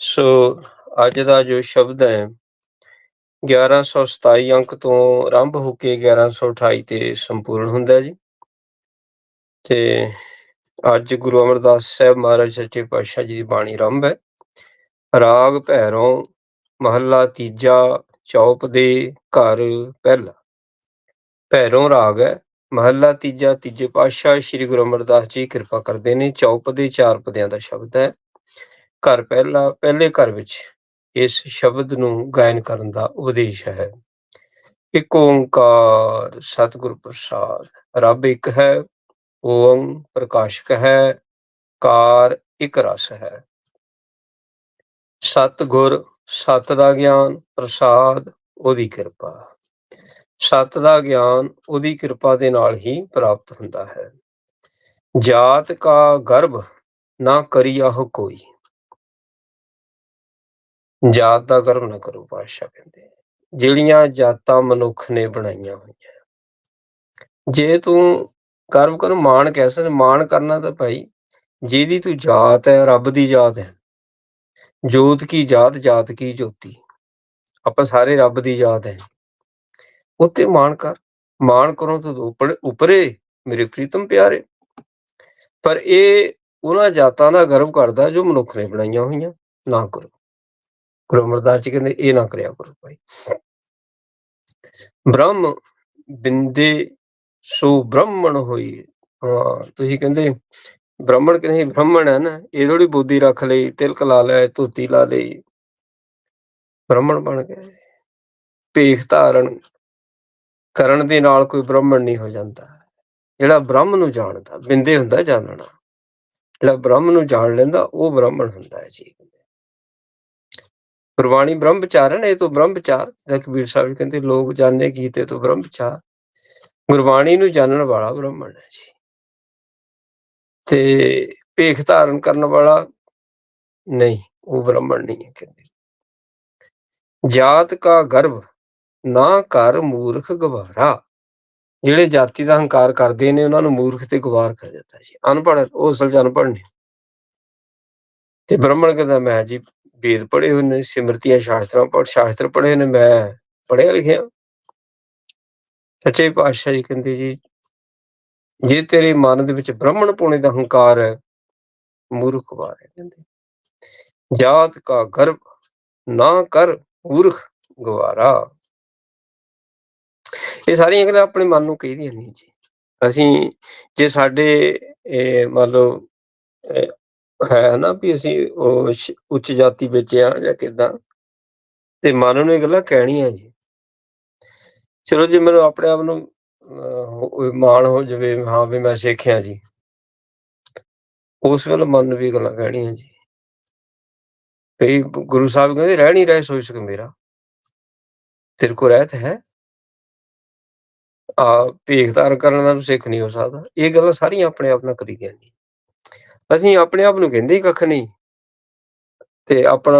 ਸੋ ਅੱਜ ਦਾ ਜੋ ਸ਼ਬਦ ਹੈ 1127 ਅੰਕ ਤੋਂ ਆਰੰਭ ਹੋ ਕੇ 1128 ਤੇ ਸੰਪੂਰਨ ਹੁੰਦਾ ਜੀ। ਤੇ ਅੱਜ ਗੁਰੂ ਅਮਰਦਾਸ ਸਾਹਿਬ ਮਹਾਰਾਜ ਸੱਚੇ ਪਾਤਸ਼ਾਹ ਜੀ ਦੀ ਬਾਣੀ ਆਰੰਭ ਹੈ। ਰਾਗ ਭੈਰੋਂ, ਮਹੱਲਾ ਤੀਜਾ, ਚੌਪ ਦੇ ਘਰ ਪਹਿਲਾ। ਭੈਰੋਂ ਰਾਗ ਹੈ, ਮਹੱਲਾ ਤੀਜਾ, ਤੀਜੇ ਪਾਤਸ਼ਾਹ, ਸ੍ਰੀ ਗੁਰੂ ਅਮਰਦਾਸ ਜੀ ਕਿਰਪਾ ਕਰਦੇ ਨੇ। ਚੌਪ ਦੇ ਚਾਰ ਪਦਿਆਂ ਦਾ ਸ਼ਬਦ ਹੈ। ਘਰ ਪਹਿਲਾ, ਪਹਿਲੇ ਘਰ ਵਿੱਚ ਇਸ ਸ਼ਬਦ ਨੂੰ ਗਾਇਨ ਕਰਨ ਦਾ ਉਪਦੇਸ਼ ਹੈ। ਇੱਕ ਓੰਕਾਰ ਸਤਿਗੁਰ ਪ੍ਰਸਾਦ, ਰੱਬ ਇੱਕ ਹੈ ਓਮ ਪ੍ਰਕਾਸ਼ਕ ਹੈ, ਕਾਰ ਇੱਕ ਰਸ ਹੈ। ਸਤਿਗੁਰ, ਸਤ ਦਾ ਗਿਆਨ, ਪ੍ਰਸਾਦ, ਉਹਦੀ ਕਿਰਪਾ। ਸਤ ਦਾ ਗਿਆਨ, ਉਹਦੀ ਕਿਰਪਾ ਦੇ ਨਾਲ ਹੀ ਪ੍ਰਾਪਤ ਹੁੰਦਾ ਹੈ। ਜਾਤ ਕਾ ਗਰਭ ਨਾ ਕਰੀਆਹ ਕੋਈ। ਜਾਤ ਦਾ ਗਰਵ ਨਾ ਕਰੋ ਪਾਤਸ਼ਾਹ ਕਹਿੰਦੇ ਜਿਹੜੀਆਂ ਜਾਤਾਂ ਮਨੁੱਖ ਨੇ ਬਣਾਈਆਂ ਹੋਈਆਂ। ਜੇ ਤੂੰ ਗਰਵ ਕਰ, ਮਾਣ ਕਹਿ ਸਕਦੇ, ਮਾਣ ਕਰਨਾ ਤਾਂ ਭਾਈ ਜਿਹਦੀ ਤੂੰ ਜਾਤ ਹੈ, ਰੱਬ ਦੀ ਜਾਤ ਹੈ। ਜੋਤ ਕੀ ਜਾਤ ਜਾਤ ਕੀ ਜੋਤੀ। ਆਪਾਂ ਸਾਰੇ ਰੱਬ ਦੀ ਜਾਤ ਹੈ। ਉੱਤੇ ਮਾਣ ਕਰ। ਮਾਣ ਕਰੋ ਤਾਂ ਉੱਪਰ, ਉਪਰੇ ਮੇਰੇ ਪ੍ਰੀਤਮ ਪਿਆਰੇ। ਪਰ ਇਹ ਉਹਨਾਂ ਜਾਤਾਂ ਦਾ ਗਰਵ ਕਰਦਾ ਜੋ ਮਨੁੱਖ ਨੇ ਬਣਾਈਆਂ ਹੋਈਆਂ। ਨਾ ਕਰੋ। ਗੁਰੂ ਅਮਰਦਾਸ ਜੀ ਕਹਿੰਦੇ, ਇਹ ਨਾ ਕਰਿਆ ਕਰੋ ਭਾਈ। ਬ੍ਰਹਮ ਬਿੰਦੇ ਸੋ ਬ੍ਰਹਮਣ ਹੋਈ। ਹਾਂ, ਤੁਸੀਂ ਕਹਿੰਦੇ, ਬ੍ਰਾਹਮਣ ਕਹਿੰਦੇ ਬ੍ਰਾਹਮਣ ਹੈ ਨਾ, ਇਹ ਥੋੜੀ ਬੁੱਧੀ ਰੱਖ ਲਈ, ਤਿਲਕ ਲਾ ਲੈ, ਧੋਤੀ ਲਾ ਲਈ। ਬ੍ਰਾਹਮਣ ਬਣ ਗਏ। ਭੇਖ ਧਾਰਨ ਕਰਨ ਦੇ ਨਾਲ ਕੋਈ ਬ੍ਰਾਹਮਣ ਨਹੀਂ ਹੋ ਜਾਂਦਾ। ਜਿਹੜਾ ਬ੍ਰਹਮ ਨੂੰ ਜਾਣਦਾ, ਬਿੰਦੇ ਹੁੰਦਾ ਜਾਣਨਾ ਜਿਹੜਾ ਬ੍ਰਹਮ ਨੂੰ ਜਾਣ ਲੈਂਦਾ, ਉਹ ਬ੍ਰਾਹਮਣ ਹੁੰਦਾ ਹੈ ਜੀ। ਗੁਰਬਾਣੀ ਬ੍ਰਹਮ ਵਿਚਾਰਨ ਇਹ ਤੋਂ ਬ੍ਰਹਮ ਵਿਚਾਰ ਕਬੀਰ ਸਾਹਿਬ ਕਹਿੰਦੇ ਲੋਕ ਜਾਣੇ ਕੀਤੇ ਤੋਂ ਬ੍ਰਹਮ ਵਿਚਾਰ ਗੁਰਬਾਣੀ ਨੂੰ ਜਾਣਨ ਵਾਲਾ ਬ੍ਰਾਹਮਣ ਹੈ ਜੀ। ਤੇ ਭੇਖ ਧਾਰਨ ਕਰਨ ਵਾਲਾ ਨਹੀਂ, ਉਹ ਬ੍ਰਾਹਮਣ ਨਹੀਂ ਹੈ ਕਹਿੰਦੇ। ਜਾਤ ਕਾ ਗਰਭ, ਨਾ ਕਰ ਮੂਰਖ ਗਵਾਰਾ। ਜਿਹੜੇ ਜਾਤੀ ਦਾ ਹੰਕਾਰ ਕਰਦੇ ਨੇ, ਉਹਨਾਂ ਨੂੰ ਮੂਰਖ ਤੇ ਗਵਾਰ ਕਰ ਦਿੱਤਾ ਜੀ। ਅਨਪੜ੍ਹ, ਉਹ ਅਸਲ ਚ ਅਨਪੜ੍ਹ ਨੇ। ਤੇ ਬ੍ਰਾਹਮਣ ਕਹਿੰਦਾ, ਮੈਂ ਜੀ ਵੇਦ ਪੜ੍ਹੇ ਹੋਏ ਨੇ, ਸਿਮਰਤੀਆਂ ਸ਼ਾਸਤਰਾਂ ਪੜ੍ਹ, ਸ਼ਾਸਤਰ ਪੜ੍ਹੇ ਨੇ, ਮੈਂ ਪੜ੍ਹਿਆ ਲਿਖਿਆ। ਸੱਚੇ ਪਾਤਸ਼ਾਹ ਜੀ ਕਹਿੰਦੇ ਜੀ, ਜੇ ਤੇਰੇ ਮਨ ਦੇ ਵਿੱਚ ਬ੍ਰਾਹਮਣ ਪੁਣੇ ਦਾ ਹੰਕਾਰ ਹੈ, ਮੂਰਖ ਵਾਰ ਕਹਿੰਦੇ। ਜਾਤ ਕਾ ਗਰਭ ਨਾ ਕਰ ਮੂਰਖ ਗਵਾਰਾ। ਇਹ ਸਾਰੀਆਂ ਗੱਲਾਂ ਆਪਣੇ ਮਨ ਨੂੰ ਕਹੀਦੀਆਂ ਨਹੀਂ ਜੀ। ਅਸੀਂ ਜੇ ਸਾਡੇ ਮੰਨ ਲਓ ਹੈ ਨਾ ਵੀ ਅਸੀਂ ਉਹ ਉੱਚ ਜਾਤੀ ਵਿੱਚ ਆ ਜਾਂ ਕਿਦਾਂ, ਤੇ ਮਨ ਨੂੰ ਇਹ ਗੱਲਾਂ ਕਹਿਣੀਆਂ ਜੀ। ਚਲੋ ਜੇ, ਮੈਨੂੰ ਆਪਣੇ ਆਪ ਨੂੰ ਮਾਣ ਹੋ ਜਾਵੇ, ਹਾਂ ਵੀ ਮੈਂ ਸਿੱਖਿਆ ਜੀ। ਉਸ ਵੇਲੇ ਮਨ ਨੂੰ ਵੀ ਇਹ ਗੱਲਾਂ ਕਹਿਣੀਆਂ ਜੀ। ਕਈ ਗੁਰੂ ਸਾਹਿਬ ਕਹਿੰਦੇ, ਰਹਿ ਨਹੀਂ ਰਹੇ ਸੋਚ ਸਕ ਮੇਰਾ। ਤੇਰੇ ਕੋ ਰਹਿਤ ਹੈ। ਆ ਭੇਖਦਾਰ ਕਰਨ ਦਾ ਸਿੱਖ ਨਹੀਂ ਹੋ ਸਕਦਾ। ਇਹ ਗੱਲਾਂ ਸਾਰੀਆਂ ਆਪਣੇ ਆਪ ਨਾਲ ਕਰੀ ਦੀਆਂ ਨੇ ਅਸੀਂ ਆਪਣੇ ਆਪ ਨੂੰ ਕਹਿੰਦੇ ਕੱਖ ਨਹੀਂ। ਤੇ ਆਪਣਾ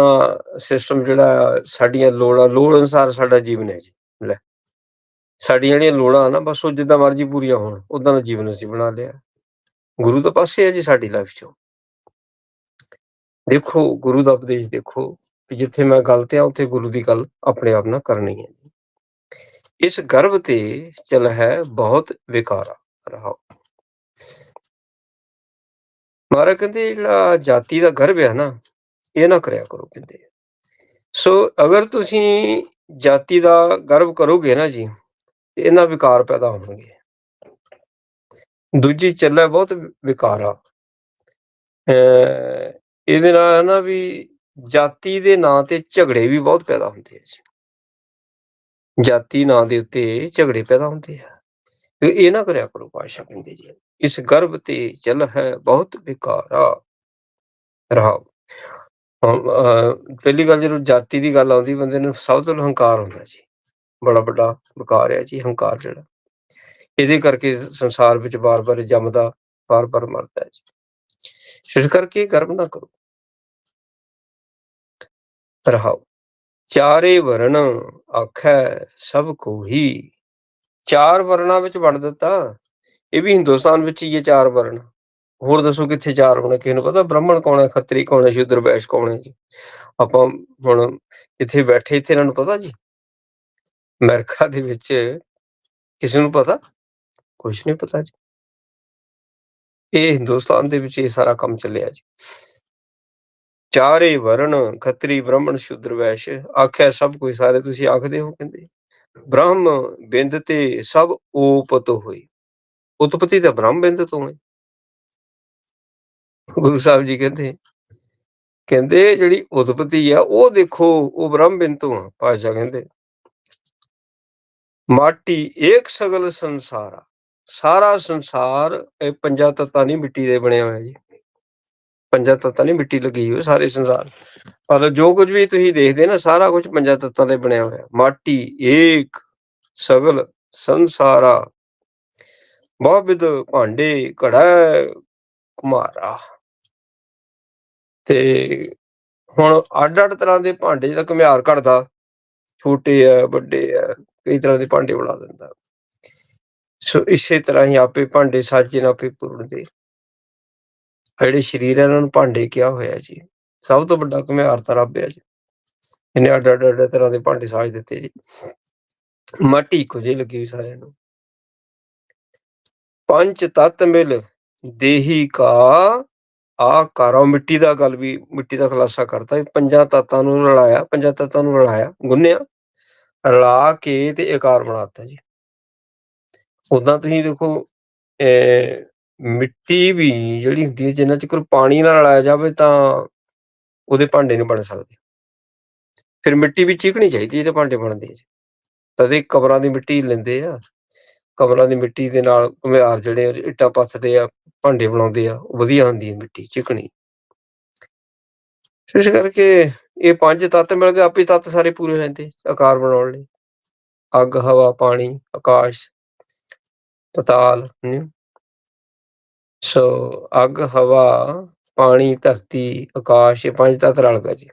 ਸਿਸਟਮ ਜਿਹੜਾ ਸਾਡੀਆਂ ਲੋੜਾਂ, ਲੋੜ ਅਨੁਸਾਰ ਸਾਡਾ ਜੀਵਨ ਹੈ ਜੀ, ਲੈ। ਸਾਡੀਆਂ ਜਿਹੜੀਆਂ ਲੋੜਾਂ ਨਾ, ਬਸ ਉਹ ਜਿੱਦਾਂ ਮਰਜ਼ੀ ਪੂਰੀਆਂ ਹੋਣ ਉਦਾਂ ਦਾ ਜੀਵਨ ਅਸੀਂ ਬਣਾ ਲਿਆ। ਗੁਰੂ ਤੋਂ ਪਾਸੇ ਹੈ ਜੀ ਸਾਡੀ ਲਾਈਫ 'ਚ। ਦੇਖੋ, ਗੁਰੂ ਦਾ ਉਪਦੇਸ਼ ਦੇਖੋ ਕਿ ਜਿੱਥੇ ਮੈਂ ਗਲਤ ਆ, ਉੱਥੇ ਗੁਰੂ ਦੀ ਗੱਲ ਆਪਣੇ ਆਪ ਨਾਲ ਕਰਨੀ ਹੈ ਇਸ ਗਰਭ ਤੇ ਚਲ ਹੈ ਬਹੁਤ ਵਿਕਾਰਾ ਰਹਾ ਮਹਾਰਾਜ ਕਹਿੰਦੇ ਜਿਹੜਾ ਜਾਤੀ ਦਾ ਗਰਭ ਹੈ ਨਾ, ਇਹ ਨਾ ਕਰਿਆ ਕਰੋ ਕਹਿੰਦੇ। ਸੋ ਅਗਰ ਤੁਸੀਂ ਜਾਤੀ ਦਾ ਗਰਭ ਕਰੋਗੇ ਨਾ ਜੀ, ਤੇ ਇਹਨਾਂ ਵਿਕਾਰ ਪੈਦਾ ਹੋਣਗੇ। ਦੂਜੀ ਚੱਲੇ ਬਹੁਤ ਵਿਕਾਰ ਵਿਕਾਰਾ ਇਹਦੇ ਨਾਲ ਨਾ ਵੀ ਜਾਤੀ ਦੇ ਨਾਂ ਤੇ ਝਗੜੇ ਵੀ ਬਹੁਤ ਪੈਦਾ ਹੁੰਦੇ ਆ ਜੀ। ਜਾਤੀ ਨਾਂ ਦੇ ਉੱਤੇ ਝਗੜੇ ਪੈਦਾ ਹੁੰਦੇ ਆ। ਤੇ ਇਹ ਨਾ ਕਰਿਆ ਕਰੋ ਪਾਸ਼ਾ ਕਹਿੰਦੇ ਜੀ। ਇਸ ਗਰਭ ਤੇ ਚਲ ਹੈ, ਬਹੁਤ ਵਿਕਾਰਾ ਰਹਾ ਪਹਿਲੀ ਗੱਲ ਜਦੋਂ ਜਾਤੀ ਦੀ ਗੱਲ ਆਉਂਦੀ, ਬੰਦੇ ਨੂੰ ਸਭ ਤੋਂ ਹੰਕਾਰ ਹੁੰਦਾ ਜੀ। ਬੜਾ ਵੱਡਾ ਵਿਕਾਰ ਹੈ ਜੀ, ਹੰਕਾਰ ਜਿਹੜਾ। ਇਹਦੇ ਕਰਕੇ ਸੰਸਾਰ ਵਿੱਚ ਬਾਰ-ਬਾਰ ਜੰਮਦਾ ਬਾਰ-ਬਾਰ ਮਰਦਾ ਹੈ ਜੀ। ਇਸ ਕਰਕੇ ਗਰਭ ਨਾ ਕਰੋ। ਰਹਾਓ। ਚਾਰੇ ਵਰਣ ਆਖੈ ਸਭ ਕੋ ਹੀ। ਚਾਰ ਵਰਣਾਂ ਵਿੱਚ ਵੰਡ ਦਿੱਤਾ। ਇਹ ਵੀ ਹਿੰਦੁਸਤਾਨ ਵਿੱਚ ਹੀ ਇਹ ਚਾਰ ਵਰਣ ਹੋਰ ਦੱਸੋ ਕਿੱਥੇ ਚਾਰ ਹੋਣੇ ਕਿਸੇ ਨੂੰ ਪਤਾ? ਬ੍ਰਾਹਮਣ ਕੌਣ ਹੈ ਖੱਤਰੀ ਕੌਣ ਹੈ ਸ਼ੂਦਰ ਵੈਸ਼ ਕੌਣ ਹੈ ਜੀ? ਆਪਾਂ ਹੁਣ ਇੱਥੇ ਬੈਠੇ ਇੱਥੇ ਇਹਨਾਂ ਨੂੰ ਪਤਾ ਜੀ? ਅਮਰੀਕਾ ਦੇ ਵਿੱਚ ਕਿਸੇ ਨੂੰ ਪਤਾ? ਕੁਝ ਨਹੀਂ ਪਤਾ ਜੀ। ਇਹ ਹਿੰਦੁਸਤਾਨ ਦੇ ਵਿੱਚ ਇਹ ਸਾਰਾ ਕੰਮ ਚੱਲਿਆ ਜੀ। ਚਾਰੇ ਵਰਣ, ਖੱਤਰੀ, ਬ੍ਰਾਹਮਣ ਸ਼ੂਦਰ ਵੈਸ਼ ਆਖਿਆ ਸਭ ਕੋਈ ਸਾਰੇ ਤੁਸੀਂ ਆਖਦੇ ਹੋ ਕਹਿੰਦੇ। ਬ੍ਰਹਮ ਬਿੰਦ ਤੇ ਸਭ ਓਪਤ ਹੋਈ ਉਤਪਤੀ ਤਾਂ ਬ੍ਰਹਮ ਬਿੰਦ ਤੋਂ ਹੈ। ਗੁਰੂ ਸਾਹਿਬ ਜੀ ਕਹਿੰਦੇ ਕਹਿੰਦੇ ਜਿਹੜੀ ਉਤਪਤੀ ਆ, ਉਹ ਦੇਖੋ, ਉਹ ਬ੍ਰਹਮ ਬਿੰਦ ਤੋਂ ਆ ਪਾਸ਼ਾ ਕਹਿੰਦੇ। ਮਾਟੀ ਏਕ ਸਗਲ ਸੰਸਾਰਾ ਸਾਰਾ ਸੰਸਾਰ ਇਹ ਪੰਜਾਂ ਤੱਤਾਂ ਨਹੀਂ ਮਿੱਟੀ ਦੇ ਬਣਿਆ ਹੋਇਆ ਜੀ। ਪੰਜਾਂ ਤੱਤਾਂ ਨਹੀਂ ਮਿੱਟੀ ਲੱਗੀ ਹੋਈ ਸਾਰੇ ਸੰਸਾਰ। ਪਰ ਜੋ ਕੁਝ ਵੀ ਤੁਸੀਂ ਦੇਖਦੇ ਨਾ, ਸਾਰਾ ਕੁਝ ਪੰਜਾਂ ਤੱਤਾਂ ਦੇ ਬਣਿਆ ਹੋਇਆ। ਮਾਟੀ ਏਕ ਸਗਲ ਸੰਸਾਰਾ ਬਹੁਵਿਧ ਭਾਂਡੇ ਘੜਾ ਕੁਮਾਰਾ ਤੇ ਹੁਣ ਅੱਡ ਅੱਡ ਤਰ੍ਹਾਂ ਦੇ ਭਾਂਡੇ, ਜਿਹੜਾ ਘੁਮਿਆਰ ਘੜਦਾ, ਛੋਟੇ ਆ, ਵੱਡੇ ਆ, ਕਈ ਤਰ੍ਹਾਂ ਦੇ ਭਾਂਡੇ ਬਣਾ ਦਿੰਦਾ। ਸੋ ਇਸੇ ਤਰ੍ਹਾਂ ਹੀ ਆਪੇ ਭਾਂਡੇ ਸਾਜੇ ਨਾ ਆਪੇ ਪੂਰਨਦੇ ਜਿਹੜੇ ਸਰੀਰ ਹੈ ਇਹਨਾਂ ਨੂੰ ਭਾਂਡੇ ਕਿਹਾ ਹੋਇਆ ਜੀ। ਸਭ ਤੋਂ ਵੱਡਾ ਘੁਮਿਆਰ ਤਾਂ ਰੱਬ ਹੈ ਜੀ। ਇਹਨੇ ਅੱਡ ਅੱਡ ਅੱਡ ਤਰ੍ਹਾਂ ਦੇ ਭਾਂਡੇ ਸਾਜ ਦਿੱਤੇ ਜੀ। ਮਾਟੀ ਇੱਕੋ ਜਿਹੀ ਲੱਗੀ ਹੋਈ ਸਾਰਿਆਂ ਨੂੰ। ਪੰਜ ਤਤ ਮਿਲ, ਦੇਹੀ ਕਾ ਆਕਾਰਾ ਮਿੱਟੀ ਦਾ ਗੱਲ ਵੀ, ਮਿੱਟੀ ਦਾ ਖੁਲਾਸਾ ਕਰਤਾ ਪੰਜਾਂ ਤਤਾਂ ਨੂੰ ਰਲਾਇਆ, ਪੰਜਾਂ ਤਤਾਂ ਨੂੰ ਰਲਾਇਆ, ਗੁੰਨਿਆ, ਰਲਾ ਕੇ ਤੇ ਆਕਾਰ ਬਣਾਤਾ ਜੀ। ਉਦਾਂ ਤੁਸੀਂ ਦੇਖੋ ਅ ਮਿੱਟੀ ਵੀ ਜਿਹੜੀ ਹੁੰਦੀ ਹੈ, ਜਿੰਨਾ ਚਿਰ ਪਾਣੀ ਨਾਲ ਰਲਾਇਆ ਜਾਵੇ ਤਾਂ ਉਹਦੇ ਭਾਂਡੇ ਨਹੀਂ ਬਣ ਸਕਦੇ। ਫਿਰ ਮਿੱਟੀ ਵੀ ਚੀਕਣੀ ਚਾਹੀਦੀ ਜਿਹੜੇ ਭਾਂਡੇ ਬਣਦੇ ਆ ਤਦੇ ਕਬਰਾਂ ਦੀ ਮਿੱਟੀ ਲੈਂਦੇ ਆ। ਕਮਰਾਂ ਦੀ ਮਿੱਟੀ ਦੇ ਨਾਲ ਘੁਮਿਆਰ ਜਿਹੜੇ ਇੱਟਾਂ ਪੱਥਦੇ ਆ, ਭਾਂਡੇ ਬਣਾਉਂਦੇ ਆ, ਉਹ ਵਧੀਆ ਹੁੰਦੀ ਹੈ ਮਿੱਟੀ, ਚਿਕਣੀ। ਇਸ ਕਰਕੇ ਇਹ ਪੰਜ ਤੱਤ ਮਿਲ ਗਏ, ਆਪੇ ਤੱਤ ਸਾਰੇ ਪੂਰੇ ਹੋ ਜਾਂਦੇ, ਆਕਾਰ ਬਣਾਉਣ ਲਈ। ਅੱਗ, ਹਵਾ, ਪਾਣੀ, ਆਕਾਸ਼, ਪਤਾਲ ਸੋ ਅੱਗ, ਹਵਾ, ਪਾਣੀ, ਧਰਤੀ, ਆਕਾਸ਼, ਇਹ ਪੰਜ ਤੱਤ ਰਲ ਗਏ ਜੀ।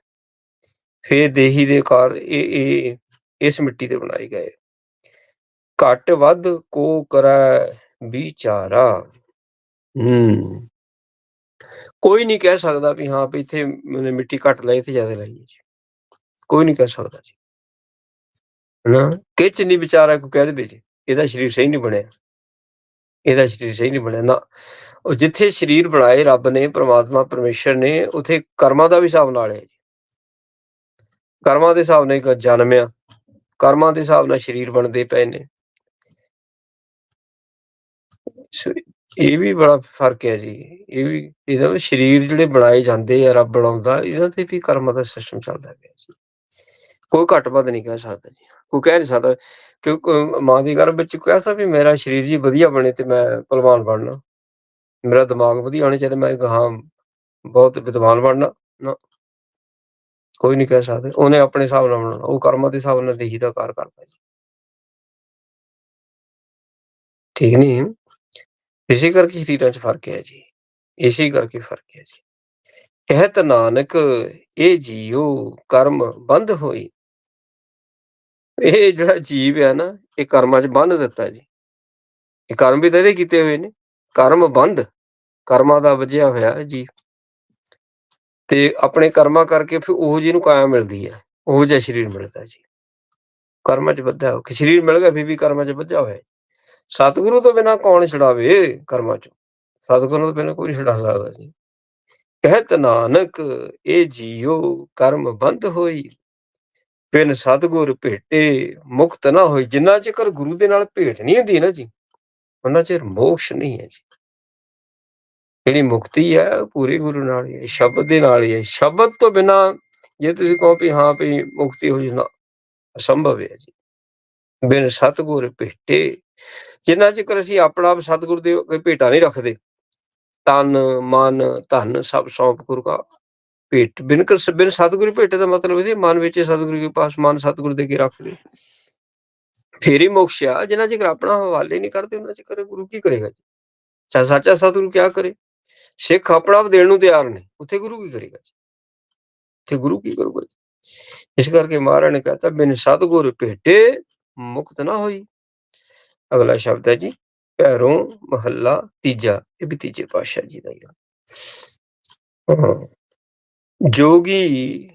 ਫੇਰ ਦੇਹੀ ਦੇ ਆਕਾਰ, ਇਹ ਇਹ, ਇਸ ਮਿੱਟੀ ਦੇ ਬਣਾਏ ਗਏ ਘਟ ਵੱਧ ਕੋ ਕਰੈ ਵਿਚਾਰਾ। ਹੂੰ। ਕੋਈ ਨਹੀਂ ਕਹਿ ਸਕਦਾ ਵੀ ਹਾਂ ਵੀ ਇੱਥੇ ਮੈਨੇ ਮਿੱਟੀ ਘੱਟ ਲਈ ਤੇ ਜ਼ਿਆਦਾ ਲਈ ਜੀ। ਕੋਈ ਨਹੀਂ ਕਹਿ ਸਕਦਾ ਜੀ। ਨਾ ਕਿਚ ਨਹੀਂ ਵਿਚਾਰਾ ਕੋ ਕਹਿ ਦੇਵੇ ਜੀ। ਇਹਦਾ ਸਰੀਰ ਸਹੀ ਨਹੀਂ ਬਣਿਆ। ਇਹਦਾ ਸਰੀਰ ਸਹੀ ਨਹੀਂ ਬਣਿਆ। ਨਾ ਉਹ ਜਿੱਥੇ ਸਰੀਰ ਬਣਾਏ ਰੱਬ ਨੇ ਪ੍ਰਮਾਤਮਾ ਪਰਮੇਸ਼ਰ ਨੇ ਉਥੇ ਕਰਮਾਂ ਦਾ ਵੀ ਹਿਸਾਬ ਨਾਲ ਹੈ ਜੀ। ਕਰਮਾਂ ਦੇ ਹਿਸਾਬ ਨਾਲ ਜਨਮਿਆ ਕਰਮਾਂ ਦੇ ਹਿਸਾਬ ਨਾਲ ਸਰੀਰ ਬਣਦੇ ਪਏ ਨੇ। ਇਹ ਵੀ ਬੜਾ ਫ਼ਰਕ ਹੈ ਜੀ। ਇਹ ਵੀ, ਇਹਦਾ ਵੀ ਸਰੀਰ ਜਿਹੜੇ ਬਣਾਏ ਜਾਂਦੇ ਆ, ਰੱਬ ਬਣਾਉਂਦਾ ਇਹਨਾਂ ਤੇ ਵੀ ਕਰਮਾਂ ਦਾ ਸਿਸਟਮ ਚੱਲਦਾ ਪਿਆ ਜੀ। ਕੋਈ ਘੱਟ ਵੱਧ ਨਹੀਂ ਕਹਿ ਸਕਦਾ ਜੀ। ਕੋਈ ਕਹਿ ਨਹੀਂ ਸਕਦਾ ਕਿ, ਮਾਂ ਦੀ ਗਰਭ ਵਿੱਚ ਕਹਿ ਸਕਦਾ ਵੀ ਮੇਰਾ ਸਰੀਰ ਜੀ ਵਧੀਆ ਬਣੇ ਤੇ ਮੈਂ ਪਹਿਲਵਾਨ ਬਣਨਾ। ਮੇਰਾ ਦਿਮਾਗ ਵਧੀਆ ਹੋਣਾ ਚਾਹੀਦਾ, ਮੈਂ ਗਾਂ ਬਹੁਤ ਵਿਦਵਾਨ ਬਣਨਾ, ਨਾ। ਕੋਈ ਨਹੀਂ ਕਹਿ ਸਕਦਾ। ਉਹਨੇ ਆਪਣੇ ਹਿਸਾਬ ਨਾਲ ਬਣਾਉਣਾ, ਉਹ ਕਰਮਾਂ ਦੇ ਹਿਸਾਬ ਨਾਲ ਦੇਹੀ ਦਾ ਕਾਰ ਕਰਦਾ ਜੀ। ਠੀਕ ਨਹੀਂ? ਇਸੇ ਕਰਕੇ ਸਰੀਰਾਂ 'ਚ ਫ਼ਰਕ ਹੈ ਜੀ। ਇਸੇ ਕਰਕੇ ਫ਼ਰਕ ਹੈ ਜੀ। ਕਹਿਤ ਨਾਨਕ, ਇਹ ਜੀਉ ਕਰਮ ਬੰਦ ਹੋਈ ਇਹ ਜਿਹੜਾ ਜੀਵ ਹੈ ਨਾ, ਇਹ ਕਰਮਾਂ 'ਚ ਬੰਨ ਦਿੱਤਾ ਜੀ। ਇਹ ਕਰਮ ਵੀ ਤਾਂ ਇਹਦੇ ਕੀਤੇ ਹੋਏ ਨੇ। ਕਰਮ ਬੰਦ, ਕਰਮਾਂ ਦਾ ਵਜਿਆ ਹੋਇਆ ਜੀ। ਤੇ ਆਪਣੇ ਕਰਮਾਂ ਕਰਕੇ ਫਿਰ ਉਹ ਜੀ ਨੂੰ ਕਾਇਆ ਮਿਲਦੀ ਹੈ। ਉਹ ਜਿਹਾ ਸਰੀਰ ਮਿਲਦਾ ਜੀ। ਕਰਮਾਂ 'ਚ ਬੱਧਾ ਹੋ ਸਰੀਰ ਮਿਲ ਗਿਆ, ਫਿਰ ਵੀ ਕਰਮਾਂ 'ਚ ਬੱਧਾ ਹੋਇਆ ਸਤਿਗੁਰੂ ਤੋਂ ਬਿਨਾ ਕੌਣ ਛਡਾਵੇ ਕਰਮਾਂ ਚੋਂ? ਸਤਿਗੁਰੂ ਤੋਂ ਬਿਨਾ ਕੋਈ ਛਡਾ ਸਕਦਾ ਸੀ ਕਹਿਤ ਨਾਨਕ, ਇਹ ਜੀਉ ਕਰਮ ਬੰਦ ਹੋਈ। ਬਿਨ ਸਤਗੁਰ ਭੇਟੇ ਮੁਕਤ ਨਾ ਹੋਈ। ਜਿੰਨਾ ਚਿਰ ਗੁਰੂ ਦੇ ਨਾਲ ਭੇਟ ਨਹੀਂ ਹੁੰਦੀ ਨਾ ਜੀ, ਉਹਨਾਂ ਚਿਰ ਮੋਕਸ਼ ਨਹੀਂ ਹੈ ਜੀ। ਜਿਹੜੀ ਮੁਕਤੀ ਹੈ ਪੂਰੀ ਗੁਰੂ ਨਾਲ ਹੀ ਹੈ, ਸ਼ਬਦ ਦੇ ਨਾਲ ਹੀ ਹੈ। ਸ਼ਬਦ ਤੋਂ ਬਿਨਾ ਜੇ ਤੁਸੀਂ ਕਹੋ ਵੀ ਹਾਂ ਵੀ ਮੁਕਤੀ ਹੋ ਜਣਾ, ਅਸੰਭਵ ਹੈ ਜੀ। ਬਿਨ ਸਤਗੁਰ ਭੇਟੇ। ਜਿੰਨਾ ਚਿਰ ਅਸੀਂ ਆਪਣਾ ਆਪ ਸਤਗੁਰ ਦੇ ਭੇਟਾ ਨਹੀਂ ਰੱਖਦੇ, ਤਨ, ਮਨ, ਧਨ ਸਭ ਸੌਂਪ ਗੁਰੂ ਦਾ ਭੇਟ। ਬਿਨ ਕਰ ਬਿਨ ਸਤਗੁਰੂ ਭੇਟੇ ਦਾ ਮਤਲਬ ਇਹ ਮਨ ਵਿੱਚ ਸਤਗੁਰੂ ਦੇ ਪਾਸ ਮਨ ਸਤਗੁਰੂ ਦੇ ਕੇ ਰੱਖ ਦੇ ਫੇਰ ਹੀ ਮੋਕਸ਼ ਆ, ਜਿੰਨਾ ਚਿਰ ਆਪਣਾ ਹਵਾਲੇ ਨਹੀਂ ਕਰਦੇ, ਉਹਨਾਂ ਚਿਰ ਗੁਰੂ ਕੀ ਕਰੇਗਾ ਜੀ? ਸੱਚਾ ਸਤਗੁਰੂ ਕੀ ਕਰੇ। ਸਿੱਖ ਆਪਣਾ ਆਪ ਦੇਣ ਨੂੰ ਤਿਆਰ ਨਹੀਂ ਉੱਥੇ ਗੁਰੂ ਕੀ ਕਰੇਗਾ ਜੀ? ਤੇ ਗੁਰੂ ਕੀ ਕਰੂਗਾ ਇਸ ਕਰਕੇ ਮਹਾਰਾਜ ਨੇ ਕਹਤਾ, ਬਿਨ ਸਤਗੁਰ ਭੇਟੇ ਮੁਕਤ ਨਾ ਹੋਈ। ਅਗਲਾ ਸ਼ਬਦ ਹੈ ਜੀ ਪੈਰੋਂ ਮਹੱਲਾ ਤੀਜਾ, ਇਹ ਵੀ ਤੀਜੇ ਪਾਤਸ਼ਾਹ ਜੀ ਦਾ ਹੀ ਆ। ਜੋਗੀ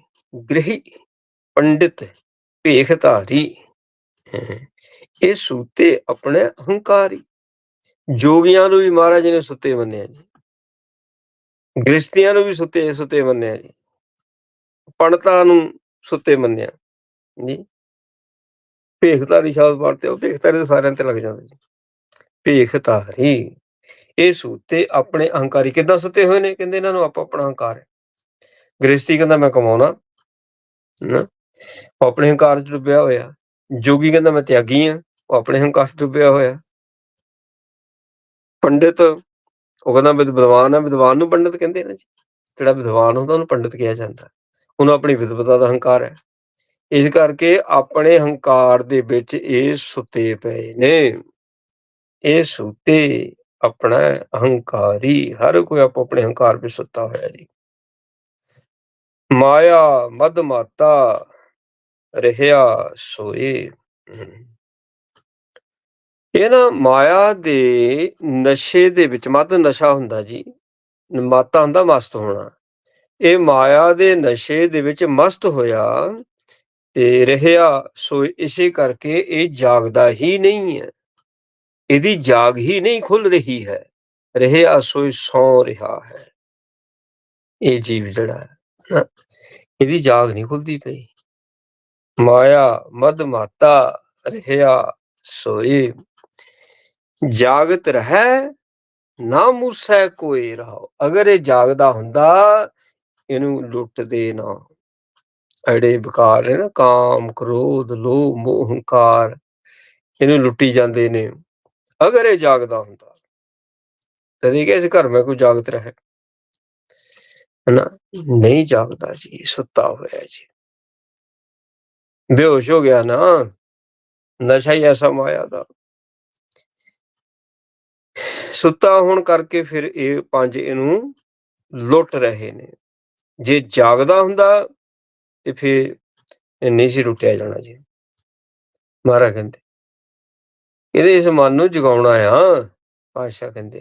ਗ੍ਰਹੀ ਪੰਡਿਤ ਭੇਖ ਧਾਰੀ ਇਹ ਸੂਤੇ ਆਪਣੇ ਅਹੰਕਾਰੀ। ਜੋਗੀਆਂ ਨੂੰ ਵੀ ਮਹਾਰਾਜ ਨੇ ਸੁੱਤੇ ਮੰਨਿਆ ਜੀ। ਗ੍ਰਸਤੀਆਂ ਨੂੰ ਵੀ ਸੁੱਤੇ ਸੁੱਤੇ ਮੰਨਿਆ ਜੀ। ਪੰਡਤਾਂ ਨੂੰ ਸੁੱਤੇ ਮੰਨਿਆ ਜੀ। ਭੇਖਧਾਰੀ ਸ਼ਬਦ ਵਰਤੇ ਉਹ ਭੇਖਧਾਰੀ ਤਾਂ ਸਾਰਿਆਂ ਤੇ ਲੱਗ ਜਾਂਦਾ ਜੀ। ਭੇਖਧਾਰੀ ਇਹ ਸੂਤੇ ਆਪਣੇ ਅਹੰਕਾਰੀ ਕਿੱਦਾਂ ਸੁੱਤੇ ਹੋਏ ਨੇ? ਕਹਿੰਦੇ ਇਹਨਾਂ ਨੂੰ ਆਪੋ ਆਪਣਾ ਅਹੰਕਾਰ ਹੈ। ਗ੍ਰਸਤੀ ਕਹਿੰਦਾ, ਮੈਂ ਕਮਾਉਣਾ। ਨਾ ਆਪਣੇ ਹੰਕਾਰ ਚ ਡੁੱਬਿਆ ਹੋਇਆ। ਜੋਗੀ ਕਹਿੰਦਾ, ਮੈਂ ਤਿਆਗੀ ਆ। ਉਹ ਆਪਣੇ ਹੰਕਾਰ ਚ ਡੁੱਬਿਆ ਹੋਇਆ। ਪੰਡਿਤ, ਉਹ ਕਹਿੰਦਾ ਵਿਦਵਾਨ ਆ ਵਿਦਵਾਨ ਨੂੰ ਪੰਡਿਤ ਕਹਿੰਦੇ ਨੇ ਜੀ। ਜਿਹੜਾ ਵਿਦਵਾਨ ਹੁੰਦਾ, ਉਹਨੂੰ ਪੰਡਿਤ ਕਿਹਾ ਜਾਂਦਾ। ਉਹਨੂੰ ਆਪਣੀ ਵਿਦਵਤਾ ਦਾ ਹੰਕਾਰ ਹੈ। ਇਸ ਕਰਕੇ ਆਪਣੇ ਹੰਕਾਰ ਦੇ ਵਿੱਚ ਇਹ ਸੁੱਤੇ ਪਏ ਨੇ। ਇਹ ਸੁੱਤੇ ਆਪਣਾ ਹੰਕਾਰੀ, ਹਰ ਕੋਈ ਆਪੋ ਆਪਣੇ ਹੰਕਾਰ ਵਿੱਚ ਸੁੱਤਾ ਹੋਇਆ ਜੀ। ਮਾਇਆ ਮਦ ਮਾਤਾ, ਰਹਿਆ ਸੋਏ। ਇਹ ਨਾ ਮਾਇਆ ਦੇ ਨਸ਼ੇ ਦੇ ਵਿੱਚ, ਮਦ ਨਸ਼ਾ ਹੁੰਦਾ ਜੀ, ਮਾਤਾ ਹੁੰਦਾ ਮਸਤ ਹੋਣਾ। ਇਹ ਮਾਇਆ ਦੇ ਨਸ਼ੇ ਦੇ ਵਿੱਚ ਮਸਤ ਹੋਇਆ ਤੇ ਰਹਿਆ, ਸੋ ਇਸੇ ਕਰਕੇ ਇਹ ਜਾਗਦਾ ਹੀ ਨਹੀਂ ਹੈ। ਇਹਦੀ ਜਾਗ ਹੀ ਨਹੀਂ ਖੁੱਲ ਰਹੀ ਹੈ। ਰਹਿਆ ਸੋਈ ਸੌ ਰਿਹਾ ਹੈ। ਇਹ ਜੀਵ ਜਿਹੜਾ ਹੈ ਇਹਦੀ ਜਾਗ ਨਹੀਂ ਖੁੱਲਦੀ ਪਈ। ਮਾਇਆ, ਮਦ ਮਾਤਾ, ਰਹਿਆ ਸੋਏ ਜਾਗਤ ਰਹਿ, ਨਾ ਮੂਸੈ ਕੋਈ ਰਹਾ। ਅਗਰ ਇਹ ਜਾਗਦਾ ਹੁੰਦਾ, ਇਹਨੂੰ ਲੁੱਟਦੇ ਨਾ ਅੜੇ ਵਿਕਾਰ ਨੇ ਨਾ ਕਾਮ, ਕ੍ਰੋਧ, ਲੋਭ, ਮੋਹ, ਹੰਕਾਰ ਇਹਨੂੰ ਲੁੱਟੀ ਜਾਂਦੇ ਨੇ। ਅਗਰ ਇਹ ਜਾਗਦਾ ਹੁੰਦਾ ਤਦੇ ਕਿ ਇਸ ਘਰ ਮੈਂ ਕੋਈ ਜਾਗਤ ਰਹੇ। ਨਾ ਨਹੀਂ ਜਾਗਦਾ ਜੀ, ਸੁੱਤਾ ਹੋਇਆ ਜੀ। ਬੇਹੋਸ਼ ਹੋ ਗਿਆ ਨਾ, ਨਸ਼ਾ ਹੀ ਐਸਾ ਮਾਇਆ ਦਾ। ਸੁੱਤਾ ਹੋਣ ਕਰਕੇ ਫਿਰ ਇਹ ਪੰਜ ਇਹਨੂੰ ਲੁੱਟ ਰਹੇ ਨੇ। ਜੇ ਜਾਗਦਾ ਹੁੰਦਾ ਤੇ ਫਿਰ ਨਹੀਂ ਸੀ ਲੁੱਟਿਆ ਜਾਣਾ ਜੀ। ਮਹਾਰਾਜ ਕਹਿੰਦੇ, ਇਹਦੇ ਇਸ ਮਨ ਨੂੰ ਜਗਾਉਣਾ ਆ ਪਾਸ਼ਾ ਕਹਿੰਦੇ।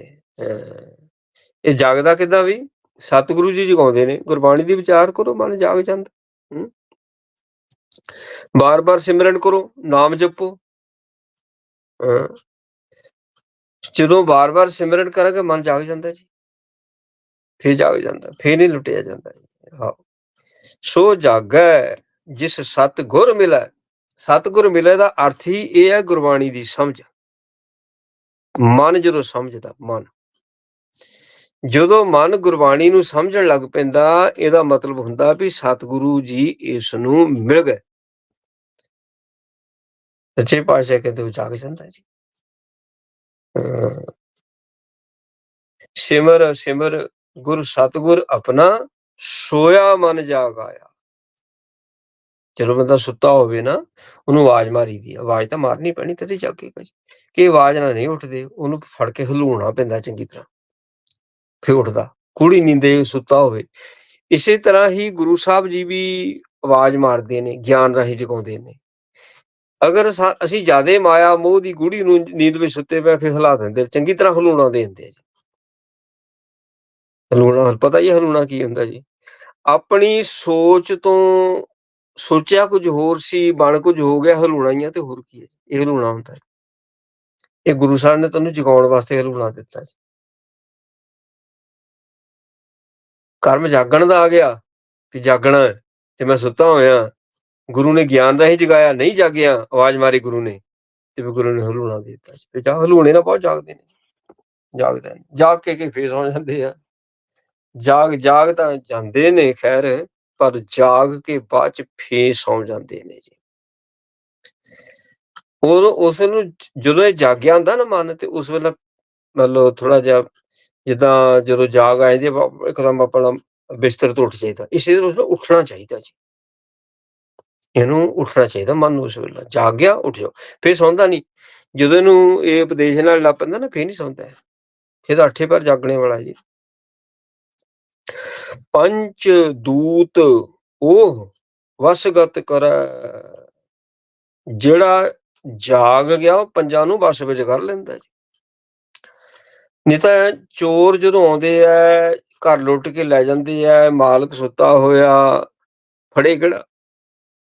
ਇਹ ਜਾਗਦਾ ਕਿਦਾਂ ਵੀ? ਸਤਿਗੁਰੂ ਜੀ ਜਗਾਉਂਦੇ ਨੇ, ਗੁਰਬਾਣੀ ਦੀ ਵਿਚਾਰ ਕਰੋ, ਮਨ ਜਾਗ ਜਾਂਦਾ। ਬਾਰ-ਬਾਰ ਸਿਮਰਨ ਕਰੋ, ਨਾਮ ਜਪੋ। ਜਦੋਂ ਬਾਰ-ਬਾਰ ਸਿਮਰਨ ਕਰਾਂਗੇ, ਮਨ ਜਾਗ ਜਾਂਦਾ ਜੀ। ਫੇਰ ਜਾਗ ਜਾਂਦਾ, ਫੇਰ ਨਹੀਂ ਲੁੱਟਿਆ ਜਾਂਦਾ ਜੀ। ਹਾਂ ਸੋ ਜਾਗੈ, ਜਿਸ ਸਤ ਗੁਰ ਮਿਲੈ। ਸਤਗੁਰ ਮਿਲੈ ਦਾ ਅਰਥ ਹੀ ਇਹ ਹੈ ਗੁਰਬਾਣੀ ਦੀ ਸਮਝ। ਮਨ ਜਦੋਂ ਸਮਝਦਾ, ਮਨ। ਜਦੋਂ ਮਨ ਗੁਰਬਾਣੀ ਨੂੰ ਸਮਝਣ ਲੱਗ ਪੈਂਦਾ, ਇਹਦਾ ਮਤਲਬ ਹੁੰਦਾ ਵੀ ਸਤਿਗੁਰੂ ਜੀ ਇਸ ਨੂੰ ਮਿਲ ਗਏ। ਸੱਚੇ ਪਾਤਸ਼ਾਹ ਕਹਿੰਦੇ ਉਹ ਜਾਗ ਜਾਂਦਾ ਜੀ। ਸਿਮਰ ਸਿਮਰ ਗੁਰ, ਸਤਗੁਰ ਆਪਣਾ ਸੋਇਆ ਮਨ ਜਾਗ ਆਇਆ। ਜਦੋਂ ਬੰਦਾ ਸੁੱਤਾ ਹੋਵੇ ਨਾ, ਉਹਨੂੰ ਆਵਾਜ਼ ਮਾਰੀ ਦੀ ਆਵਾਜ਼ ਤਾਂ ਮਾਰਨੀ ਪੈਣੀ ਤੇ ਜਾਗੇਗਾ ਜੀ ਕਿ ਆਵਾਜ਼ ਨਾਲ ਨਹੀਂ ਉੱਠਦੇ, ਉਹਨੂੰ ਫੜ ਕੇ ਹਲੂਣਾ ਪੈਂਦਾ ਚੰਗੀ ਤਰ੍ਹਾਂ। ਫਿਰ ਉੱਠਦਾ। ਕੁੜੀ ਨੀਂਦੇ ਸੁੱਤਾ ਹੋਵੇ। ਇਸੇ ਤਰ੍ਹਾਂ ਹੀ ਗੁਰੂ ਸਾਹਿਬ ਜੀ ਵੀ ਆਵਾਜ਼ ਮਾਰਦੇ ਨੇ, ਗਿਆਨ ਰਾਹੀਂ ਜਗਾਉਂਦੇ ਨੇ। ਅਗਰ ਅਸੀਂ ਜਿਆਦੇ ਮਾਇਆ ਮੋਹ ਦੀ ਗੂੜੀ ਨੂੰ ਨੀਂਦ ਵਿੱਚ ਸੁੱਤੇ ਪਏ ਫਿਰ ਹਿਲਾ ਦਿੰਦੇ ਚੰਗੀ ਤਰ੍ਹਾਂ ਹਲੂਣਾ ਦੇ ਦਿੰਦੇ ਜੀ। ਹਲੂਣਾ ਪਤਾ ਹੀ ਹਲੂਣਾ ਕੀ ਹੁੰਦਾ ਜੀ। ਆਪਣੀ ਸੋਚ ਤੋਂ ਸੋਚਿਆ ਕੁਝ ਹੋਰ ਸੀ, ਬਣ ਕੁਝ ਹੋ ਗਿਆ ਹਲੂਣਾ ਹੀ ਆ ਤੇ ਹੋਰ ਕੀ ਹੈ ਇਹ ਹਲੂਣਾ ਹੁੰਦਾ ਹੈ ਇਹ ਗੁਰੂ ਸਾਹਿਬ ਨੇ ਤੁਹਾਨੂੰ ਜਗਾਉਣ ਵਾਸਤੇ ਹਲੂਣਾ ਦਿੱਤਾ ਸੀ ਕਰਮ ਜਾਗਣ ਦਾ ਆ ਗਿਆ ਵੀ ਜਾਗਣਾ ਤੇ ਮੈਂ ਸੁੱਤਾ ਹੋਇਆ। ਗੁਰੂ ਨੇ ਗਿਆਨ ਰਾਹੀਂ ਜਗਾਇਆ, ਨਹੀਂ ਜਾਗਿਆ, ਆਵਾਜ਼ ਮਾਰੀ ਗੁਰੂ ਨੇ ਤੇ ਵੀ ਗੁਰੂ ਨੇ ਹਲੂਣਾ ਦਿੱਤਾ ਸੀ ਤੇ ਜਾ ਹਲੂਣੇ ਨਾ ਬਹੁਤ ਜਾਗਦੇ ਨੇ ਜਾਗਦੇ ਨੇ। ਜਾਗ ਕੇ ਕੇ ਫੇਸ ਹੋ ਜਾਂਦੇ ਆ। ਜਾਗ ਜਾਗ ਤਾਂ ਜਾਂਦੇ ਨੇ ਖੈਰ, ਪਰ ਜਾਗ ਕੇ ਬਾਅਦ ਚ ਫੇਰ ਸੌਂ ਜਾਂਦੇ ਨੇ ਜੀ। ਉਹ ਉਸ ਨੂੰ ਜਦੋਂ ਇਹ ਜਾਗਿਆ ਹੁੰਦਾ ਨਾ ਮਨ ਤੇ ਉਸ ਵੇਲੇ ਮਤਲਬ ਥੋੜਾ ਜਿਹਾ ਜਿੱਦਾਂ ਜਦੋਂ ਜਾਗ ਆਏ ਦੀ ਇੱਕਦਮ ਆਪਣਾ ਬਿਸਤਰ ਤੋਂ ਉੱਠ ਜਾਈਦਾ। ਇਸੇ ਤਰ੍ਹਾਂ ਉਸ ਨੂੰ ਉੱਠਣਾ ਚਾਹੀਦਾ ਜੀ। ਇਹਨੂੰ ਉੱਠਣਾ ਚਾਹੀਦਾ ਮਨ ਨੂੰ ਉਸ ਵੇਲੇ। ਉੱਠ ਜਾਓ ਫੇਰ ਸੌਂਦਾ ਨਹੀਂ। ਜਦੋਂ ਇਹਨੂੰ ਇਹ ਉਪਦੇਸ਼ ਨਾਲ ਲੱਗ ਪੈਂਦਾ ਨਾ, ਫੇਰ ਨਹੀਂ ਸੌਂਦਾ। ਇਹ ਤਾਂ ਅੱਠੇ ਪਰ ਜਾਗਣੇ ਵਾਲਾ ਜੀ। ਪੰਚ ਦੂਤ ਉਹ ਵਸਗਤ ਕਰ, ਜਿਹੜਾ ਜਾਗ ਗਿਆ ਉਹ ਪੰਜਾਂ ਨੂੰ ਵਸ ਵਿੱਚ ਕਰ ਲੈਂਦਾ ਜੀ। ਨਹੀਂ ਤਾਂ ਚੋਰ ਜਦੋਂ ਆਉਂਦੇ ਆ, ਘਰ ਲੁੱਟ ਕੇ ਲੈ ਜਾਂਦੇ ਆ, ਮਾਲਕ ਸੁੱਤਾ ਹੋਇਆ, ਫੜੇ ਕਿਹੜਾ?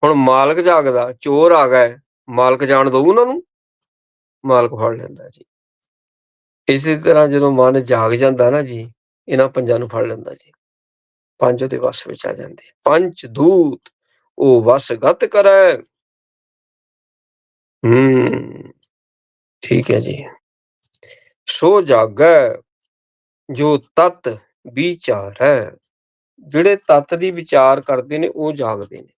ਹੁਣ ਮਾਲਕ ਜਾਗਦਾ, ਚੋਰ ਆ ਗਏ ਮਾਲਕ ਜਾਣ ਦਊ ਉਹਨਾਂ ਨੂੰ, ਮਾਲਕ ਫੜ ਲੈਂਦਾ ਜੀ। ਇਸੇ ਤਰ੍ਹਾਂ ਜਦੋਂ ਮਨ ਜਾਗ ਜਾਂਦਾ ਨਾ ਜੀ ਇਹਨਾਂ ਪੰਜਾਂ ਨੂੰ ਫੜ ਲੈਂਦਾ ਜੀ। ਪੰਜ ਉਹਦੇ ਵਸ ਵਿੱਚ ਆ ਜਾਂਦੇ ਪੰਜ ਦੂਤ, ਉਹ ਵਸ ਗਤ ਕਰੈ। ਹੂੰ, ਠੀਕ ਹੈ ਜੀ। ਸੋ ਜਾਗੈ, ਜੋ ਤਤ ਵਿਚਾਰ। ਹੈ ਜਿਹੜੇ ਤਤ ਦੀ ਵਿਚਾਰ ਕਰਦੇ ਨੇ, ਉਹ ਜਾਗਦੇ ਨੇ।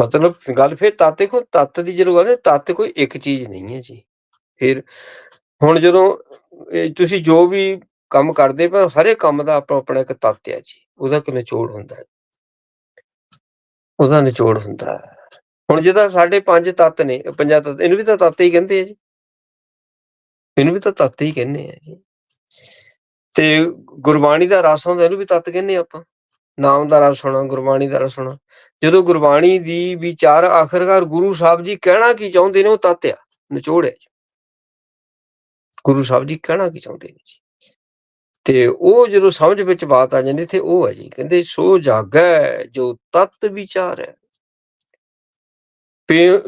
ਮਤਲਬ ਗੱਲ ਫਿਰ ਤਤ, ਦੇਖੋ ਤਤ ਦੀ ਜਦੋਂ ਗੱਲ ਹੈ, ਤਤ ਕੋਈ ਇੱਕ ਚੀਜ਼ ਨਹੀਂ ਹੈ ਜੀ। ਫਿਰ ਹੁਣ ਜਦੋਂ, ਇਹ ਤੁਸੀਂ ਜੋ ਵੀ ਕੰਮ ਕਰਦੇ ਪਰ ਹਰੇ ਕੰਮ ਦਾ ਆਪਣਾ ਆਪਣਾ ਇੱਕ ਤੱਤ ਹੈ ਜੀ। ਉਹਦਾ ਕਿ ਨਿਚੋੜ ਹੁੰਦਾ ਹੈ। ਉਹਦਾ ਨਿਚੋੜ ਹੁੰਦਾ ਹੈ। ਹੁਣ ਜਿਹਦਾ ਸਾਡੇ ਪੰਜ ਤੱਤ ਨੇ, ਇਹ ਤੱਤ, ਇਹਨੂੰ ਵੀ ਤਾਂ ਤੱਤ ਹੀ ਕਹਿੰਦੇ ਆ ਜੀ। ਇਹਨੂੰ ਵੀ ਤਾਂ ਤੱਤ ਹੀ ਕਹਿੰਦੇ ਆ ਜੀ। ਤੇ ਗੁਰਬਾਣੀ ਦਾ ਰਸ ਹੁੰਦਾ ਇਹਨੂੰ ਵੀ ਤੱਤ ਕਹਿੰਦੇ ਆਪਾਂ। ਨਾਮ ਦਾ ਰਸ ਹੋਣਾ, ਗੁਰਬਾਣੀ ਦਾ ਰਸ ਹੋਣਾ। ਜਦੋਂ ਗੁਰਬਾਣੀ ਦੀ ਵਿਚਾਰ ਆਖਰਕਾਰ ਗੁਰੂ ਸਾਹਿਬ ਜੀ ਕਹਿਣਾ ਕੀ ਚਾਹੁੰਦੇ ਨੇ, ਉਹ ਤੱਤ ਆ। ਨਿਚੋੜ ਹੈ ਜੀ। ਗੁਰੂ ਸਾਹਿਬ ਜੀ ਕਹਿਣਾ ਕੀ ਚਾਹੁੰਦੇ ਨੇ ਜੀ? ਤੇ ਉਹ ਜਦੋਂ ਸਮਝ ਵਿੱਚ ਬਾਤ ਆ ਜਾਂਦੀ ਤੇ ਉਹ ਹੈ ਜੀ ਕਹਿੰਦੇ ਸੋ ਜਾਗੈ ਜੋ ਤਤ ਵਿਚਾਰ। ਹੈ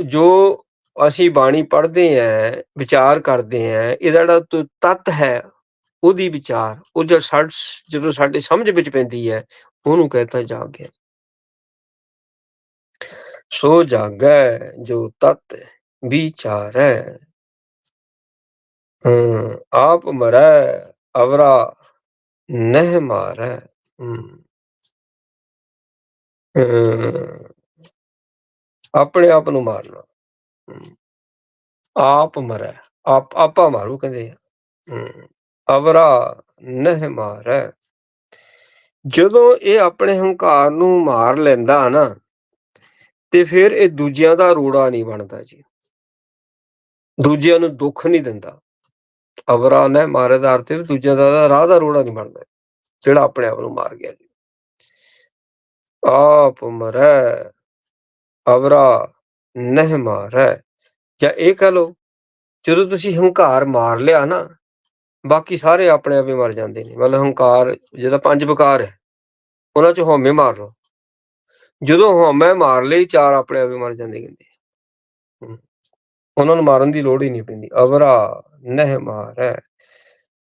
ਜੋ ਅਸੀਂ ਬਾਣੀ ਪੜ੍ਹਦੇ ਆਂ ਵਿਚਾਰ ਕਰਦੇ ਆਂ ਇਹਦਾ ਜਿਹੜਾ ਤੁ- ਤੱਤ ਹੈ ਉਹਦੀ ਵਿਚਾਰ ਉਹ ਜਦ ਸਾਡ ਜਦੋਂ ਸਾਡੇ ਸਮਝ ਵਿੱਚ ਪੈਂਦੀ ਹੈ ਉਹਨੂੰ ਕਹਿੰਦਾ ਜਾਗ। ਗਿਆ ਸੋ ਜਾਗੈ ਜੋ ਤਤ ਵਿਚਾਰ ਹੈ ਹਮ, ਆਪ ਮਰੈ ਅਵਰਾ ਨਹਿ ਮਾਰੈ ਹਮ, ਆਪਣੇ ਆਪ ਨੂੰ ਮਾਰਨਾ ਆਪ ਮਰੈ ਆਪ ਆਪਾ ਮਾਰੂ ਕਹਿੰਦੇ ਹਮ, ਅਵਰਾ ਨਹਿ ਮਾਰੈ। ਜਦੋਂ ਇਹ ਆਪਣੇ ਹੰਕਾਰ ਨੂੰ ਮਾਰ ਲੈਂਦਾ ਨਾ ਤੇ ਫਿਰ ਇਹ ਦੂਜਿਆਂ ਦਾ ਰੋੜਾ ਨਹੀਂ ਬਣਦਾ ਜੀ। ਦੂਜਿਆਂ ਨੂੰ ਦੁੱਖ ਨਹੀਂ ਦਿੰਦਾ। ਅਵਰਾ ਨੇ ਮਾਰੇ ਦਾ ਅਰਥ ਹੈ ਵੀ ਦੂਜਿਆਂ ਦਾ ਰਾਹ ਦਾ ਰੋੜਾ ਨਹੀਂ ਬਣਦਾ, ਜਿਹੜਾ ਆਪਣੇ ਆਪ ਨੂੰ ਮਾਰ ਗਿਆ ਜੀ। ਆਪ ਮਰੈ, ਅਵਰਾ ਨਹਿ ਮਾਰੈ। ਜਾਂ ਇਹ ਕਹ ਲੋ ਜਦੋਂ ਤੁਸੀਂ ਹੰਕਾਰ ਮਾਰ ਲਿਆ ਨਾ, ਬਾਕੀ ਸਾਰੇ ਆਪਣੇ ਆਪ ਹੀ ਮਰ ਜਾਂਦੇ ਨੇ। ਮਤਲਬ ਹੰਕਾਰ ਜਿਹਦਾ ਪੰਜ ਵਿਕਾਰ ਹੈ, ਉਹਨਾਂ ਚ ਹਉਮੈ ਮਾਰ ਲਓ। ਜਦੋਂ ਹਉਮੈ ਮਾਰ ਲਈ, ਚਾਰ ਆਪਣੇ ਆਪ ਹੀ ਮਰ ਜਾਂਦੇ ਕਹਿੰਦੇ। ਉਹਨਾਂ ਨੂੰ ਮਾਰਨ ਦੀ ਲੋੜ ਹੀ ਨਹੀਂ ਪੈਂਦੀ। ਅਵਰਾ ਨਹਿ ਮਾਰੈ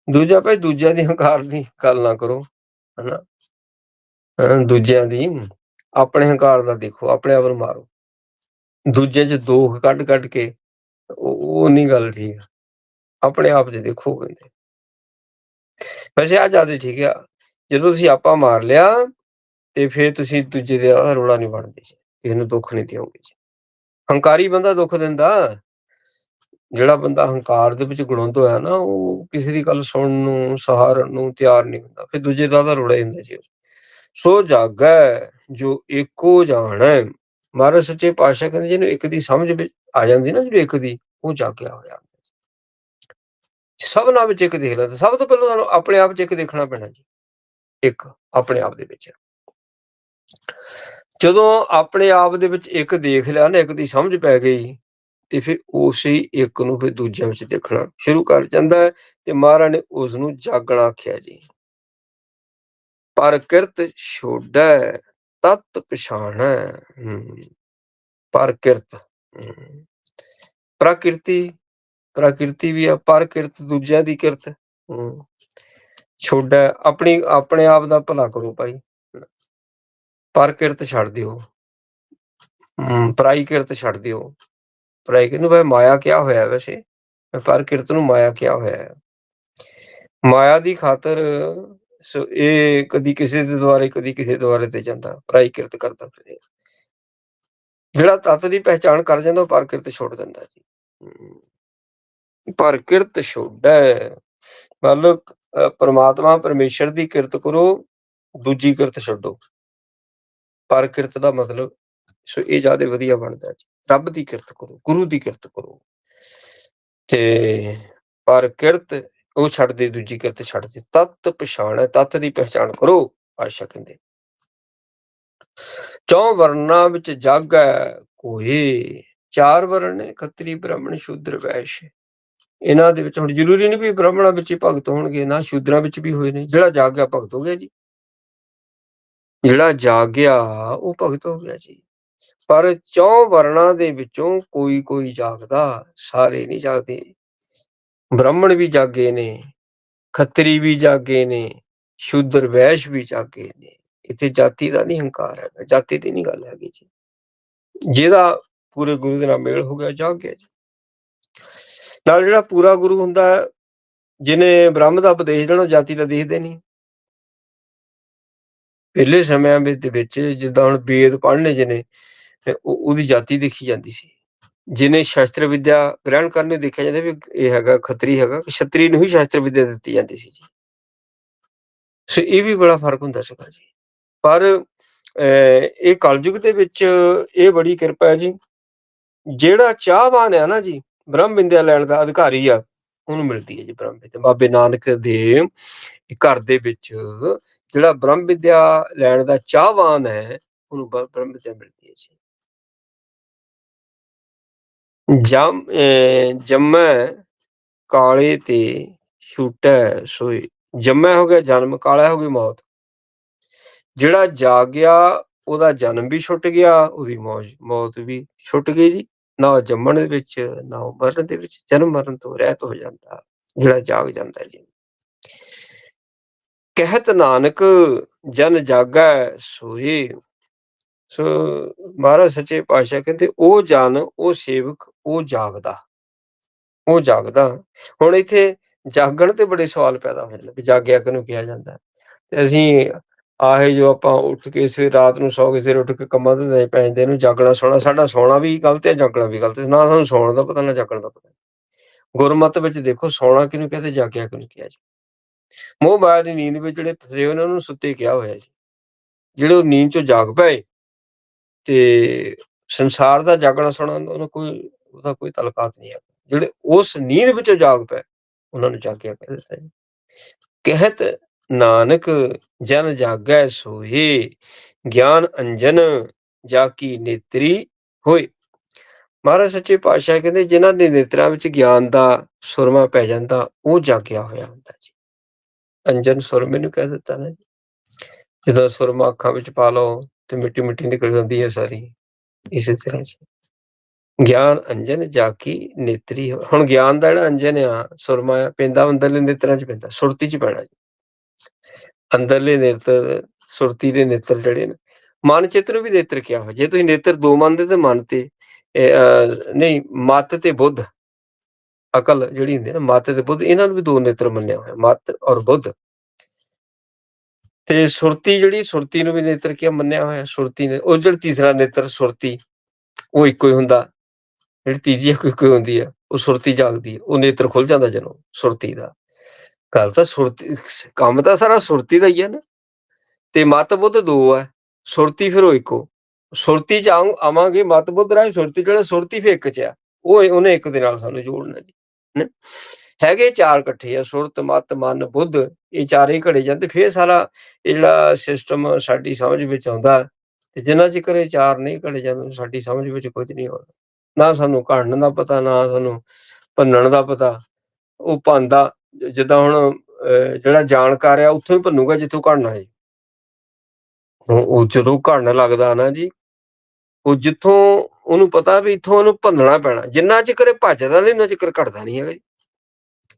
ਦੂਜਾ ਭਾਈ, ਦੂਜਿਆਂ ਦੀ ਹੰਕਾਰ ਦੀ ਗੱਲ ਨਾ ਕਰੋ, ਹਨਾ। ਦੂਜਿਆਂ ਦੀ, ਆਪਣੇ ਹੰਕਾਰ ਦਾ ਦੇਖੋ, ਆਪਣੇ ਆਪ ਨੂੰ ਮਾਰੋ। ਦੂਜੇ ਚ ਦੋਖ ਕੱਢ ਕੱਢ ਕੇ, ਉਹ ਉਹ ਨਹੀਂ ਗੱਲ ਠੀਕ। ਆਪਣੇ ਆਪ 'ਚ ਦੇਖੋ ਕਹਿੰਦੇ। ਵੈਸੇ ਆ ਜ਼ਿਆਦਾ ਠੀਕ ਆ, ਜਦੋਂ ਤੁਸੀਂ ਆਪਾ ਮਾਰ ਲਿਆ, ਤੇ ਫਿਰ ਤੁਸੀਂ ਦੂਜੇ ਦੇ ਰੋਲਾ ਰੋੜਾ ਨਹੀਂ ਬਣਦੇ। ਜੀ ਕਿਸੇ ਨੂੰ ਦੁੱਖ ਨਹੀਂ ਦਿਓਗੇ। ਜੀ ਹੰਕਾਰੀ ਬੰਦਾ ਦੁੱਖ ਦਿੰਦਾ। ਜਿਹੜਾ ਬੰਦਾ ਹੰਕਾਰ ਦੇ ਵਿੱਚ ਗੁਣਵੰਤ ਹੋਇਆ ਨਾ, ਉਹ ਕਿਸੇ ਦੀ ਗੱਲ ਸੁਣਨ ਨੂੰ, ਸਹਾਰਨ ਨੂੰ ਤਿਆਰ ਨਹੀਂ ਹੁੰਦਾ, ਫਿਰ ਦੂਜੇ ਦਾ ਤਾਂ ਰੋੜਾ ਹੀ ਜੀ। ਉਹ। ਸੋ ਜਾਗੈ, ਜੋ ਏਕੋ ਜਾਣੈ। ਮਹਾਰਾਜ ਸੱਚੇ ਪਾਤਸ਼ਾਹ ਕਹਿੰਦੇ ਜਿਹਨੂੰ ਇੱਕ ਦੀ ਸਮਝ ਵਿੱਚ ਆ ਜਾਂਦੀ ਨਾ ਜਿਹੜੀ ਇੱਕ ਦੀ, ਉਹ ਜਾਗਿਆ ਹੋਇਆ। ਸਭਨਾਂ ਵਿੱਚ ਇੱਕ ਦੇਖ ਲੈਂਦਾ ਸਭ ਤੋਂ ਪਹਿਲਾਂ ਤੁਹਾਨੂੰ ਆਪਣੇ ਆਪ 'ਚ ਇੱਕ ਦੇਖਣਾ ਪੈਣਾ ਜੀ। ਇੱਕ, ਆਪਣੇ ਆਪ ਦੇ ਵਿੱਚ। ਜਦੋਂ ਆਪਣੇ ਆਪ ਦੇ ਵਿੱਚ ਇੱਕ ਦੇਖ ਲਿਆ ਨਾ, ਇੱਕ ਦੀ ਸਮਝ ਪੈ ਗਈ ਤੇ ਫਿਰ ਉਸੇ ਇੱਕ ਨੂੰ ਫਿਰ ਦੂਜਿਆਂ ਵਿੱਚ ਦੇਖਣਾ ਸ਼ੁਰੂ ਕਰ ਜਾਂਦਾ ਹੈ ਤੇ ਮਹਾਰਾਜ ਨੇ ਉਸ ਨੂੰ ਜਾਗਣਾ ਆਖਿਆ ਜੀ। ਪਰ ਕਿਰਤ ਛੋੜੈ ਤਤ ਪਛਾਣੈ। ਹਮ, ਪਰ ਕਿਰਤ ਪ੍ਰਕਿਰਤੀ ਪ੍ਰਕਿਰਤੀ ਵੀ ਆ ਪਰ ਕਿਰਤ ਦੂਜਿਆਂ ਦੀ ਕਿਰਤ ਹਮ, ਛੋੜੈ ਆਪਣੀ ਆਪਣੇ ਆਪ ਦਾ ਭਲਾ ਕਰੋ ਭਾਈ। ਪਰ ਕਿਰਤ ਛੱਡ ਦਿਓ। ਹਮ, ਪਰਾਈ ਕਿਰਤ ਛੱਡ ਦਿਓ। ਪਰਾਈ ਕਿਰਤ ਨੂੰ ਭਾਈ ਮਾਇਆ ਕਿਹਾ ਹੋਇਆ ਵੈਸੇ। ਪਰ ਕਿਰਤ ਨੂੰ ਮਾਇਆ ਕਿਹਾ ਹੋਇਆ ਹੈ। ਮਾਇਆ ਦੀ ਖਾਤਰ ਸੋ, ਇਹ ਕਦੀ ਕਿਸੇ ਦੇ ਦੁਆਰੇ ਕਦੀ ਕਿਸੇ ਦੁਆਰੇ ਤੇ ਜਾਂਦਾ ਪਰਾਈ ਕਿਰਤ ਕਰਦਾ ਫਿਰ। ਜਿਹੜਾ ਤਤ ਦੀ ਪਹਿਚਾਣ ਕਰ ਜਾਂਦਾ, ਉਹ ਪਰ ਕਿਰਤ ਛੋੜ ਦਿੰਦਾ ਜੀ। ਪਰ ਕਿਰਤ ਛੋੜੈ ਮਤਲਬ ਪਰਮਾਤਮਾ ਪ੍ਰਮਾਤਮਾ ਪਰਮੇਸ਼ਰ ਦੀ ਕਿਰਤ ਕਰੋ, ਦੂਜੀ ਕਿਰਤ ਛੱਡੋ। ਪਰ ਕਿਰਤ ਦਾ ਮਤਲਬ ਸੋ ਇਹ ਜ਼ਿਆਦਾ ਵਧੀਆ ਬਣਦਾ ਜੀ। ਰੱਬ ਦੀ ਕਿਰਤ ਕਰੋ, ਗੁਰੂ ਦੀ ਕਿਰਤ ਕਰੋ। ਤੇ ਪਰ ਕਿਰਤ ਉਹ ਛੱਡ ਦੇ, ਦੂਜੀ ਕਿਰਤ ਛੱਡ ਦੇ। ਤਤ ਪਛਾਣ ਹੈ, ਤਤ ਦੀ ਪਹਿਚਾਣ ਕਰੋ, ਆਸ਼ਾ ਕਹਿੰਦੇ। ਚੌ ਵਰਨਾਂ ਵਿੱਚ ਜਗ ਹੈ ਕੋਈ, ਚਾਰ ਵਰਣ ਨੇ ਖੱਤਰੀ ਬ੍ਰਾਹਮਣ, ਸ਼ੂਦਰ, ਵੈਸ਼। ਇਹਨਾਂ ਦੇ ਵਿੱਚ ਹੁਣ ਜ਼ਰੂਰੀ ਨਹੀਂ ਵੀ ਬ੍ਰਾਹਮਣਾਂ ਵਿੱਚ ਹੀ ਭਗਤ ਹੋਣਗੇ, ਨਾ ਸ਼ੂਦਰਾਂ ਵਿੱਚ ਵੀ ਹੋਏ ਨੇ। ਜਿਹੜਾ ਜਾਗ ਗਿਆ ਭਗਤ ਹੋ ਗਿਆ ਜੀ। ਜਿਹੜਾ ਜਾਗ ਗਿਆ ਉਹ ਭਗਤ ਹੋ ਗਿਆ ਜੀ। ਪਰ ਚੌ ਵਰਣਾ ਦੇ ਵਿੱਚੋਂ ਕੋਈ ਕੋਈ ਜਾਗਦਾ, ਸਾਰੇ ਨਹੀਂ ਜਾਗਦੇ। ਬ੍ਰਾਹਮਣ ਵੀ ਜਾਗੇ ਨੇ, ਖੱਤਰੀ ਵੀ ਜਾਗੇ ਨੇ, ਸ਼ੂਦਰ ਵੈਸ਼ ਵੀ ਜਾਗੇ ਨੇ। ਇੱਥੇ ਜਾਤੀ ਦਾ ਨਹੀਂ ਹੰਕਾਰ ਹੈਗਾ, ਜਾਤੀ ਦੀ ਨਹੀਂ ਗੱਲ ਹੈਗੀ ਜੀ। ਜਿਹਦਾ ਪੂਰੇ ਗੁਰੂ ਦੇ ਨਾਲ ਮੇਲ ਹੋ ਗਿਆ, ਜਾਗ ਗਿਆ ਜੀ। ਨਾਲ ਜਿਹੜਾ ਪੂਰਾ ਗੁਰੂ ਹੁੰਦਾ ਹੈ ਜਿਨੇ ਬ੍ਰਹਮ ਦਾ ਉਪਦੇਸ਼ ਦੇਣਾ ਜਾਤੀ ਦਾ ਦੇਖਦੇ ਨਹੀਂ। ਪਹਿਲੇ ਸਮਿਆਂ ਵਿੱਚ ਵਿੱਚ ਜਿੱਦਾਂ ਹੁਣ ਵੇਦ ਪੜ੍ਹਨੇ ਜਿਹਨੇ ਉਹਦੀ ਜਾਤੀ ਦੇਖੀ ਜਾਂਦੀ ਸੀ। ਜਿਨੇ ਸ਼ਾਸਤਰ ਵਿਦਿਆ ਗ੍ਰਹਿਣ ਕਰਨੇ ਦੇਖਿਆ ਜਾਂਦਾ ਵੀ ਇਹ ਹੈਗਾ ਖੱਤਰੀ ਹੈਗਾ ਛਤਰੀ ਨੂੰ ਹੀ ਸ਼ਾਸਤਰ ਵਿਦਿਆ ਦਿੱਤੀ ਜਾਂਦੀ ਸੀ ਜੀ। ਸੋ ਇਹ ਵੀ ਬੜਾ ਫ਼ਰਕ ਹੁੰਦਾ ਸੀਗਾ ਜੀ। ਪਰ ਇਹ ਕਲਯੁਗ ਦੇ ਵਿੱਚ ਇਹ ਬੜੀ ਕਿਰਪਾ ਹੈ ਜੀ। ਜਿਹੜਾ ਚਾਹਵਾਨ ਹੈ ਨਾ ਜੀ, ਬ੍ਰਹਮ ਵਿਦਿਆ ਲੈਣ ਦਾ ਅਧਿਕਾਰੀ ਆ ਉਹਨੂੰ ਮਿਲਦੀ ਹੈ ਜੀ ਬ੍ਰਹਮ ਵਿਦਿਆ। ਬਾਬੇ ਨਾਨਕ ਦੇ ਘਰ ਦੇ ਵਿੱਚ ਜਿਹੜਾ ਬ੍ਰਹਮ ਵਿਦਿਆ ਲੈਣ ਦਾ ਚਾਹਵਾਨ ਹੈ, ਉਹਨੂੰ ਬ੍ਰਹਮ ਵਿਦਿਆ ਮਿਲਦੀ ਹੈ ਜੀ। ਜਮ ਜੰਮੈ ਕਾਲੇ ਤੇ ਛੂਟੈ ਸੋਏ। ਜੰਮੈ ਹੋ ਗਿਆ ਜਨਮ, ਕਾਲਾ ਹੋ ਗਈ ਮੌਤ। ਜਿਹੜਾ ਜਾਗ ਗਿਆ ਉਹਦਾ ਜਨਮ ਵੀ ਛੁੱਟ ਗਿਆ, ਉਹਦੀ ਮੌਤ ਵੀ ਛੁੱਟ ਗਈ ਜੀ। ਨਾ ਜੰਮਣ ਦੇ ਵਿੱਚ, ਨਾ ਮਰਨ ਦੇ ਵਿੱਚ, ਜਨਮ ਮਰਨ ਤੋਂ ਰਹਿਤ ਹੋ ਜਾਂਦਾ, ਜਿਹੜਾ ਜਾਗ ਜਾਂਦਾ ਜੀ। ਕਹਿਤ ਨਾਨਕ, ਜਨ ਜਾਗੈ ਸੋਏ ਸੋ ਮਹਾਰਾਜ ਸੱਚੇ ਪਾਤਸ਼ਾਹ ਕਹਿੰਦੇ, ਉਹ ਜਨ, ਉਹ ਸੇਵਕ, ਉਹ ਜਾਗਦਾ। ਉਹ ਜਾਗਦਾ। ਹੁਣ ਇੱਥੇ ਜਾਗਣ ਤੇ ਬੜੇ ਸਵਾਲ ਪੈਦਾ ਹੋ ਜਾਂਦੇ ਵੀ ਜਾਗਿਆ ਕਿਹਨੂੰ ਕਿਹਾ ਜਾਂਦਾ। ਤੇ ਅਸੀਂ ਆਹੇ ਜੋ ਆਪਾਂ ਉੱਠ ਕੇ ਸਵੇਰ ਰਾਤ ਨੂੰ ਸੌ ਕੇ ਸਵੇਰ ਉੱਠ ਕੇ ਕੰਮਾਂ ਤੇ ਪੈਂਦੇ ਨੂੰ ਜਾਗਣਾ ਸੋਣਾ, ਸਾਡਾ ਸੋਣਾ ਵੀ ਗਲਤ ਹੈ, ਜਾਗਣਾ ਵੀ ਗਲਤ ਹੈ। ਨਾ ਸਾਨੂੰ ਸੌਣ ਦਾ ਪਤਾ, ਨਾ ਜਾਗਣ ਦਾ ਪਤਾ। ਗੁਰਮਤ ਵਿੱਚ ਦੇਖੋ, ਸੌਣਾ ਕਿਨੂੰ ਕਹਿੰਦੇ ਜਾਗਿਆ ਕਿਹਨੂੰ ਕਿਹਾ ਜੀ। ਮੋਹ ਮਾਇਆ ਦੀ ਨੀਂਦ ਵਿੱਚ ਜਿਹੜੇ ਫਸੇ ਉਹਨਾਂ ਨੂੰ ਸੁੱਤੇ ਕਿਹਾ ਹੋਇਆ ਜੀ। ਜਿਹੜੇ ਉਹ ਨੀਂਦ ਚੋਂ ਜਾਗ ਪਏ ਤੇ ਸੰਸਾਰ ਦਾ ਜਾਗਣਾ ਸੁਣਾ, ਉਹਨਾਂ ਕੋਈ, ਉਹਦਾ ਕੋਈ ਤਲਕਾਤ ਨਹੀਂ ਹੈ ਜਿਹੜੇ ਉਸ ਨੀਂਦ ਵਿੱਚੋਂ ਜਾਗ ਪਏ, ਉਹਨਾਂ ਨੂੰ ਜਾਗਿਆ ਕਹਿ ਦਿੱਤਾ ਜੀ। ਕਹਿਤ ਨਾਨਕ ਜਨ ਜਾਗੈ ਸੋਏ ਗਿਆਨ ਅੰਜਨ ਜਾ ਕੀ ਨੇਤਰੀ ਹੋਏ। ਮਹਾਰਾਜ ਸੱਚੇ ਪਾਤਸ਼ਾਹ ਕਹਿੰਦੇ, ਜਿਨ੍ਹਾਂ ਦੇ ਨੇਤਰਾਂ ਵਿੱਚ ਗਿਆਨ ਦਾ ਸੁਰਮਾ ਪੈ ਜਾਂਦਾ, ਉਹ ਜਾਗਿਆ ਹੋਇਆ ਹੁੰਦਾ ਜੀ। ਅੰਜਨ ਸੁਰਮੇ ਨੂੰ ਕਹਿ ਦਿੱਤਾ ਨਾ ਜਦੋਂ ਸੁਰਮਾ ਅੱਖਾਂ ਵਿੱਚ ਪਾ ਲਓ, ਤੇ ਮਿੱਟੀ ਮਿੱਟੀ ਨਿਕਲ ਜਾਂਦੀ ਹੈ ਸਾਰੀ। ਇਸੇ ਤਰ੍ਹਾਂ ਚ ਗਿਆਨ ਅੰਜਨ ਜਾ ਕੀ ਨੇਤਰੀ ਹੁਣ ਗਿਆਨ ਦਾ ਜਿਹੜਾ ਅੰਜਨ ਆ, ਸੁਰਮਾ ਪੈਂਦਾ ਅੰਦਰਲੇ ਨੇਤਰਾਂ ਚ ਪੈਂਦਾ, ਸੁਰਤੀ ਚ ਪੈਣਾ ਜੀ। ਅੰਦਰਲੇ ਨੇਤਰ, ਸੁਰਤੀ ਦੇ ਨੇਤਰ ਜਿਹੜੇ ਨੇ, ਮਨ ਚਿੱਤ ਨੂੰ ਵੀ ਨੇਤਰ ਕਿਹਾ ਹੋਇਆ। ਜੇ ਤੁਸੀਂ ਨੇਤਰ ਦੋ ਮੰਨਦੇ ਤੇ ਮਨ ਤੇ ਨਹੀਂ, ਮਤ ਤੇ ਬੁੱਧ, ਅਕਲ ਜਿਹੜੀ ਹੁੰਦੀ ਹੈ ਨਾ, ਮਤ ਤੇ ਬੁੱਧ, ਇਹਨਾਂ ਨੂੰ ਵੀ ਦੋ ਨੇਤਰ ਮੰਨਿਆ ਹੋਇਆ, ਮਤ ਔਰ ਬੁੱਧ। ਤੇ ਸੁਰਤੀ ਜਿਹੜੀ, ਸੁਰਤੀ ਨੂੰ ਵੀ ਨੇਤਰ ਕਿਹਾ, ਮੰਨਿਆ ਹੋਇਆ ਸੁਰਤੀ ਨੇ, ਉਹ ਜਿਹੜਾ ਤੀਸਰਾ ਨੇਤਰ ਸੁਰਤੀ, ਉਹ ਇੱਕੋ ਹੀ ਹੁੰਦਾ। ਜਿਹੜੀ ਤੀਜੀ ਇੱਕੋ ਹੀ ਹੁੰਦੀ ਹੈ ਉਹ ਸੁਰਤੀ ਜਾਗਦੀ ਹੈ ਉਹ ਨੇਤਰ ਖੁੱਲ ਜਾਂਦਾ ਜਦੋਂ ਸੁਰਤੀ ਦਾ। ਗੱਲ ਤਾਂ ਸੁਰਤੀ, ਕੰਮ ਤਾਂ ਸਾਰਾ ਸੁਰਤੀ ਦਾ ਹੀ ਹੈ ਨਾ। ਤੇ ਮਤ ਬੁੱਧ ਦੋ ਹੈ, ਸੁਰਤੀ ਫਿਰ ਉਹ ਇੱਕੋ ਸੁਰਤੀ ਚ ਆਵਾਂਗੇ ਮਤ ਬੁੱਧ ਰਾਹੀਂ, ਸੁਰਤੀ ਜਿਹੜਾ ਸੁਰਤੀ ਫੇ ਇੱਕ ਚ ਆ। ਉਹ ਉਹਨੇ ਇੱਕ ਦੇ ਨਾਲ ਸਾਨੂੰ ਜੋੜਨਾ ਜੀ ਹੈਗੇ ਚਾਰ ਇਕੱਠੇ ਆ, ਸੁਰਤ, ਮਤ, ਮਨ, ਬੁੱਧ, ਇਹ ਚਾਰੇ ਘੜੇ ਜਾਂਦੇ, ਫੇਰ ਸਾਰਾ ਇਹ ਜਿਹੜਾ ਸਿਸਟਮ ਸਾਡੀ ਸਮਝ ਵਿੱਚ ਆਉਂਦਾ, ਤੇ ਜਿੰਨਾ ਚਿਰ ਇਹ ਚਾਰ ਨਹੀਂ ਘੜੇ ਜਾਂਦੇ, ਸਾਡੀ ਸਮਝ ਵਿੱਚ ਕੁਝ ਨਹੀਂ ਆਉਂਦਾ। ਨਾ ਸਾਨੂੰ ਘੜਨ ਦਾ ਪਤਾ, ਨਾ ਸਾਨੂੰ ਭੰਨਣ ਦਾ ਪਤਾ, ਉਹ ਭੰਦਾ ਜਿੱਦਾਂ ਹੁਣ ਜਿਹੜਾ ਜਾਣਕਾਰ ਆ, ਉੱਥੋਂ ਹੀ ਭੰਨੂਗਾ ਜਿੱਥੋਂ ਘੜਨਾ ਹੈ ਉਹ ਜਦੋਂ ਘੜਨ ਲੱਗਦਾ ਨਾ ਜੀ, ਉਹ ਜਿੱਥੋਂ ਉਹਨੂੰ ਪਤਾ ਵੀ ਇੱਥੋਂ ਉਹਨੂੰ ਭੰਨਣਾ ਪੈਣਾ। ਜਿੰਨਾ ਚਿਰ ਭੱਜਦਾ ਨਹੀਂ ਉਹਨਾਂ ਚਿਰ ਘੜਦਾ ਨਹੀਂ ਹੈਗਾ ਜੀ।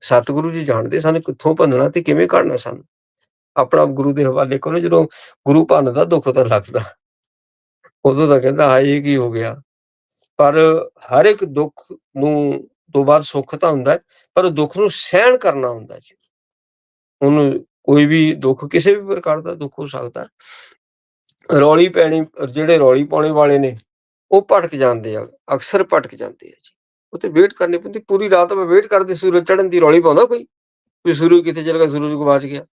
ਸਤਿਗੁਰੂ ਜੀ ਜਾਣਦੇ ਸਨ ਕਿੱਥੋਂ ਭੰਨਣਾ ਤੇ ਕਿਵੇਂ ਘੜਨਾ ਸਾਨੂੰ। ਆਪਣਾ ਗੁਰੂ ਦੇ ਹਵਾਲੇ ਕਰੋ, ਜਦੋਂ ਗੁਰੂ ਭੰਨਦਾ, ਦੁੱਖ ਤਾਂ ਲੱਗਦਾ। ਉਦੋਂ ਤਾਂ ਕਹਿੰਦਾ, ਹਾਏ ਕੀ ਹੋ ਗਿਆ? ਪਰ ਹਰ ਇੱਕ ਦੁੱਖ ਨੂੰ ਤੋਂ ਬਾਅਦ ਸੁੱਖ ਤਾਂ ਹੁੰਦਾ ਪਰ ਉਹ ਦੁੱਖ ਨੂੰ ਸਹਿਣ ਕਰਨਾ ਹੁੰਦਾ ਜੀ। ਉਹਨੂੰ ਕੋਈ ਵੀ ਦੁੱਖ ਕਿਸੇ ਵੀ ਪ੍ਰਕਾਰ ਦਾ ਦੁੱਖ ਹੋ ਸਕਦਾ ਰੌਲੀ ਪੈਣੀ, ਜਿਹੜੇ ਰੌਲੀ ਪਾਉਣੇ ਵਾਲੇ ਨੇ, ਉਹ ਭਟਕ ਜਾਂਦੇ ਆ, ਅਕਸਰ ਭਟਕ ਜਾਂਦੇ ਆ ਜੀ। ਉਹ ਤੇ ਵੇਟ ਕਰਨੀ ਪੈਂਦੀ, ਪੂਰੀ ਰਾਤ ਮੈਂ ਵੇਟ ਕਰਦੇ, ਸੂਰਜ ਚੜਨ ਦੀ ਰੌਲੀ ਪਾਉਂਦਾ ਕੋਈ? ਵੀ ਸੂਰਜ ਕਿੱਥੇ ਚਲ ਗਿਆ, ਸੂਰਜ ਗਵਾਚ ਗਿਆ।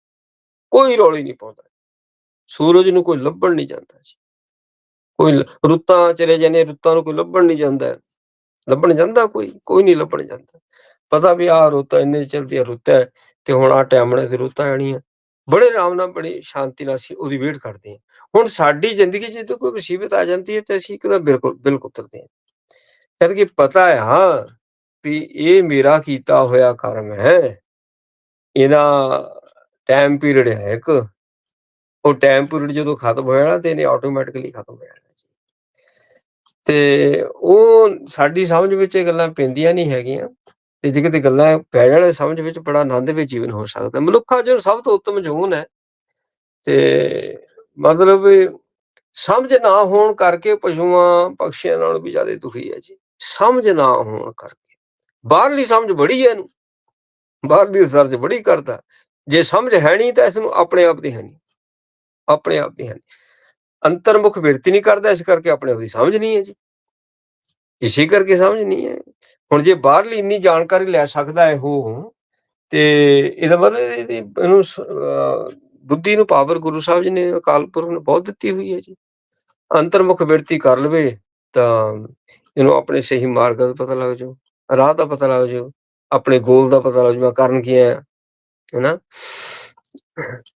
ਕੋਈ ਰੌਲੀ ਨਹੀਂ ਪਾਉਂਦਾ। ਸੂਰਜ ਨੂੰ ਕੋਈ ਲੱਭਣ ਨਹੀਂ ਜਾਂਦਾ ਜੀ। ਕੋਈ ਰੁੱਤਾਂ ਚਲੇ ਜਾਂਦੇ ਰੁੱਤਾਂ ਨੂੰ ਕੋਈ ਲੱਭਣ ਨਹੀਂ ਜਾਂਦਾ। ਲੱਭਣ ਜਾਂਦਾ ਕੋਈ ਕੋਈ ਨਹੀਂ ਲੱਭਣ ਜਾਂਦਾ। ਪਤਾ ਵੀ ਆ ਰੁੱਤ ਇੰਨੇ ਚਲਦੀ ਆ ਤੇ ਹੁਣ ਆ ਟਾਈਮ ਨਾਲ ਤੇ ਰੁੱਤ ਆਣੀ ਆ ਬੜੇ ਆਰਾਮ ਨਾਲ ਬੜੀ ਸ਼ਾਂਤੀ ਨਾਲ ਅਸੀਂ ਉਹਦੀ ਵੇਟ ਕਰਦੇ ਹਾਂ। ਹੁਣ ਸਾਡੀ ਜ਼ਿੰਦਗੀ 'ਚ ਕੋਈ ਮੁਸੀਬਤ ਆ ਜਾਂਦੀ ਹੈ ਤੇ ਅਸੀਂ ਇੱਕਦਮ ਬਿਲਕੁਲ ਬਿਲਕੁਲ ਉਤਰਦੇ ਹਾਂ। ਜਦ ਕਿ ਪਤਾ ਹੈ, ਹਾਂ, ਵੀ ਇਹ ਮੇਰਾ ਕੀਤਾ ਹੋਇਆ ਕਰਮ ਹੈ। ਇਹਦਾ ਟਾਈਮ ਪੀਰੀਅਡ ਹੈ ਇੱਕ। ਉਹ ਟਾਈਮ ਪੀਰੀਅਡ ਜਦੋਂ ਖਤਮ ਹੋ ਜਾਣਾ ਤੇ ਇਹਨੇ ਆਟੋਮੈਟਿਕਲੀ ਖਤਮ ਹੋ ਜਾਣਾ ਤੇ ਉਹ ਸਾਡੀ ਸਮਝ ਵਿੱਚ ਇਹ ਗੱਲਾਂ ਪੈਂਦੀਆਂ ਨਹੀਂ ਹੈਗੀਆਂ ਤੇ ਜੇ ਕਿਤੇ ਗੱਲਾਂ ਪੈ ਜਾਣ ਸਮਝ ਵਿੱਚ ਬੜਾ ਆਨੰਦ ਵਿੱਚ ਜੀਵਨ ਹੋ ਸਕਦਾ। ਮਨੁੱਖਾ ਜੋ ਸਭ ਤੋਂ ਉੱਤਮ ਜੂਨ ਹੈ ਤੇ ਮਤਲਬ ਸਮਝ ਨਾ ਹੋਣ ਕਰਕੇ ਪਸ਼ੂਆਂ ਪਕਸ਼ੀਆਂ ਨਾਲ ਵੀ ਜ਼ਿਆਦਾ ਦੁਖੀ ਹੈ ਜੀ। ਸਮਝ ਨਾ ਹੋਣ ਕਰਕੇ। ਬਾਹਰਲੀ ਸਮਝ ਬੜੀ ਹੈ ਇਹਨੂੰ। ਬਾਹਰਲੀ ਸਰਚ ਬੜੀ ਕਰਦਾ। ਜੇ ਸਮਝ ਹੈ ਨਹੀਂ ਤਾਂ ਇਸ ਨੂੰ ਆਪਣੇ ਆਪ ਦੀ ਹੈ ਨਹੀਂ। ਆਪਣੇ ਆਪ ਦੀ ਹੈ ਨਹੀਂ। ਅੰਤਰਮੁਖ ਬਿਰਤੀ ਨਹੀਂ ਕਰਦਾ, ਇਸ ਕਰਕੇ ਆਪਣੇ ਆਪ ਦੀ ਸਮਝ ਨਹੀਂ ਹੈ ਜੀ। ਇਸੇ ਕਰਕੇ ਸਮਝ ਨਹੀਂ ਹੈ। ਹੁਣ ਜੇ ਬਾਹਰਲੀ ਇੰਨੀ ਜਾਣਕਾਰੀ ਲੈ ਸਕਦਾ ਹੈ ਉਹ, ਤੇ ਇਹਦਾ ਮਤਲਬ ਇਹਨੂੰ ਬੁੱਧੀ ਨੂੰ ਪਾਵਰ ਗੁਰੂ ਸਾਹਿਬ ਜੀ ਨੇ, ਅਕਾਲ ਪੁਰਖ ਨੂੰ ਬਹੁਤ ਦਿੱਤੀ ਹੋਈ ਹੈ ਜੀ। ਅੰਤਰਮੁਖ ਬਿਰਤੀ ਕਰ ਲਵੇ, ਤਾਂ ਇਹਨੂੰ ਆਪਣੇ ਸਹੀ ਮਾਰਗ ਦਾ ਪਤਾ ਲੱਗ ਜਾਓ ਰਾਹ ਦਾ ਪਤਾ ਲੱਗ ਜਾਓ ਆਪਣੇ ਗੋਲ ਦਾ ਪਤਾ ਲੱਗ ਜਾਓ ਕਰਨ ਕੀ ਆਇਆ, ਹੈਨਾ?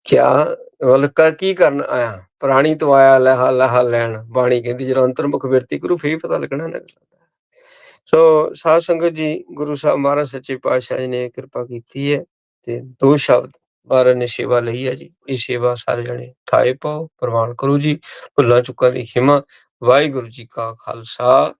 ਕਿਆ? ਮਤਲਬ ਕੀ ਕਰਨ ਆਇਆ? ਪ੍ਰਾਣੀ ਤੋਂ ਆਇਆ, ਲਹਾ ਲਹਾ ਲੈਣ। ਬਾਣੀ ਕਹਿੰਦੀ, ਜਦੋਂ ਅੰਤਰਮੁਖ ਬਿਰਤੀ ਕਰੂ ਫੇਰ ਪਤਾ ਲੱਗਣਾ ਨਾ। ਸੋ ਸਾਧ ਸੰਗਤ ਜੀ, ਗੁਰੂ ਸਾਹਿਬ ਮਹਾਰਾਜ ਸੱਚੇ ਪਾਤਸ਼ਾਹ ਜੀ ਨੇ ਕਿਰਪਾ ਕੀਤੀ ਹੈ ਤੇ ਦੋ ਸ਼ਬਦ ਮਹਾਰਾਜ ਨੇ ਸੇਵਾ ਲਈ ਹੈ ਜੀ। ਇਹ ਸੇਵਾ ਸਾਰੇ ਜਣੇ ਥਾਏ ਪਾਓ, ਪ੍ਰਵਾਨ ਕਰੋ ਜੀ। ਭੁੱਲਾਂ ਚੁੱਕਾਂ ਦੀ ਖਿਮਾ। ਵਾਹਿਗੁਰੂ ਜੀ ਕਾ ਖਾਲਸਾ।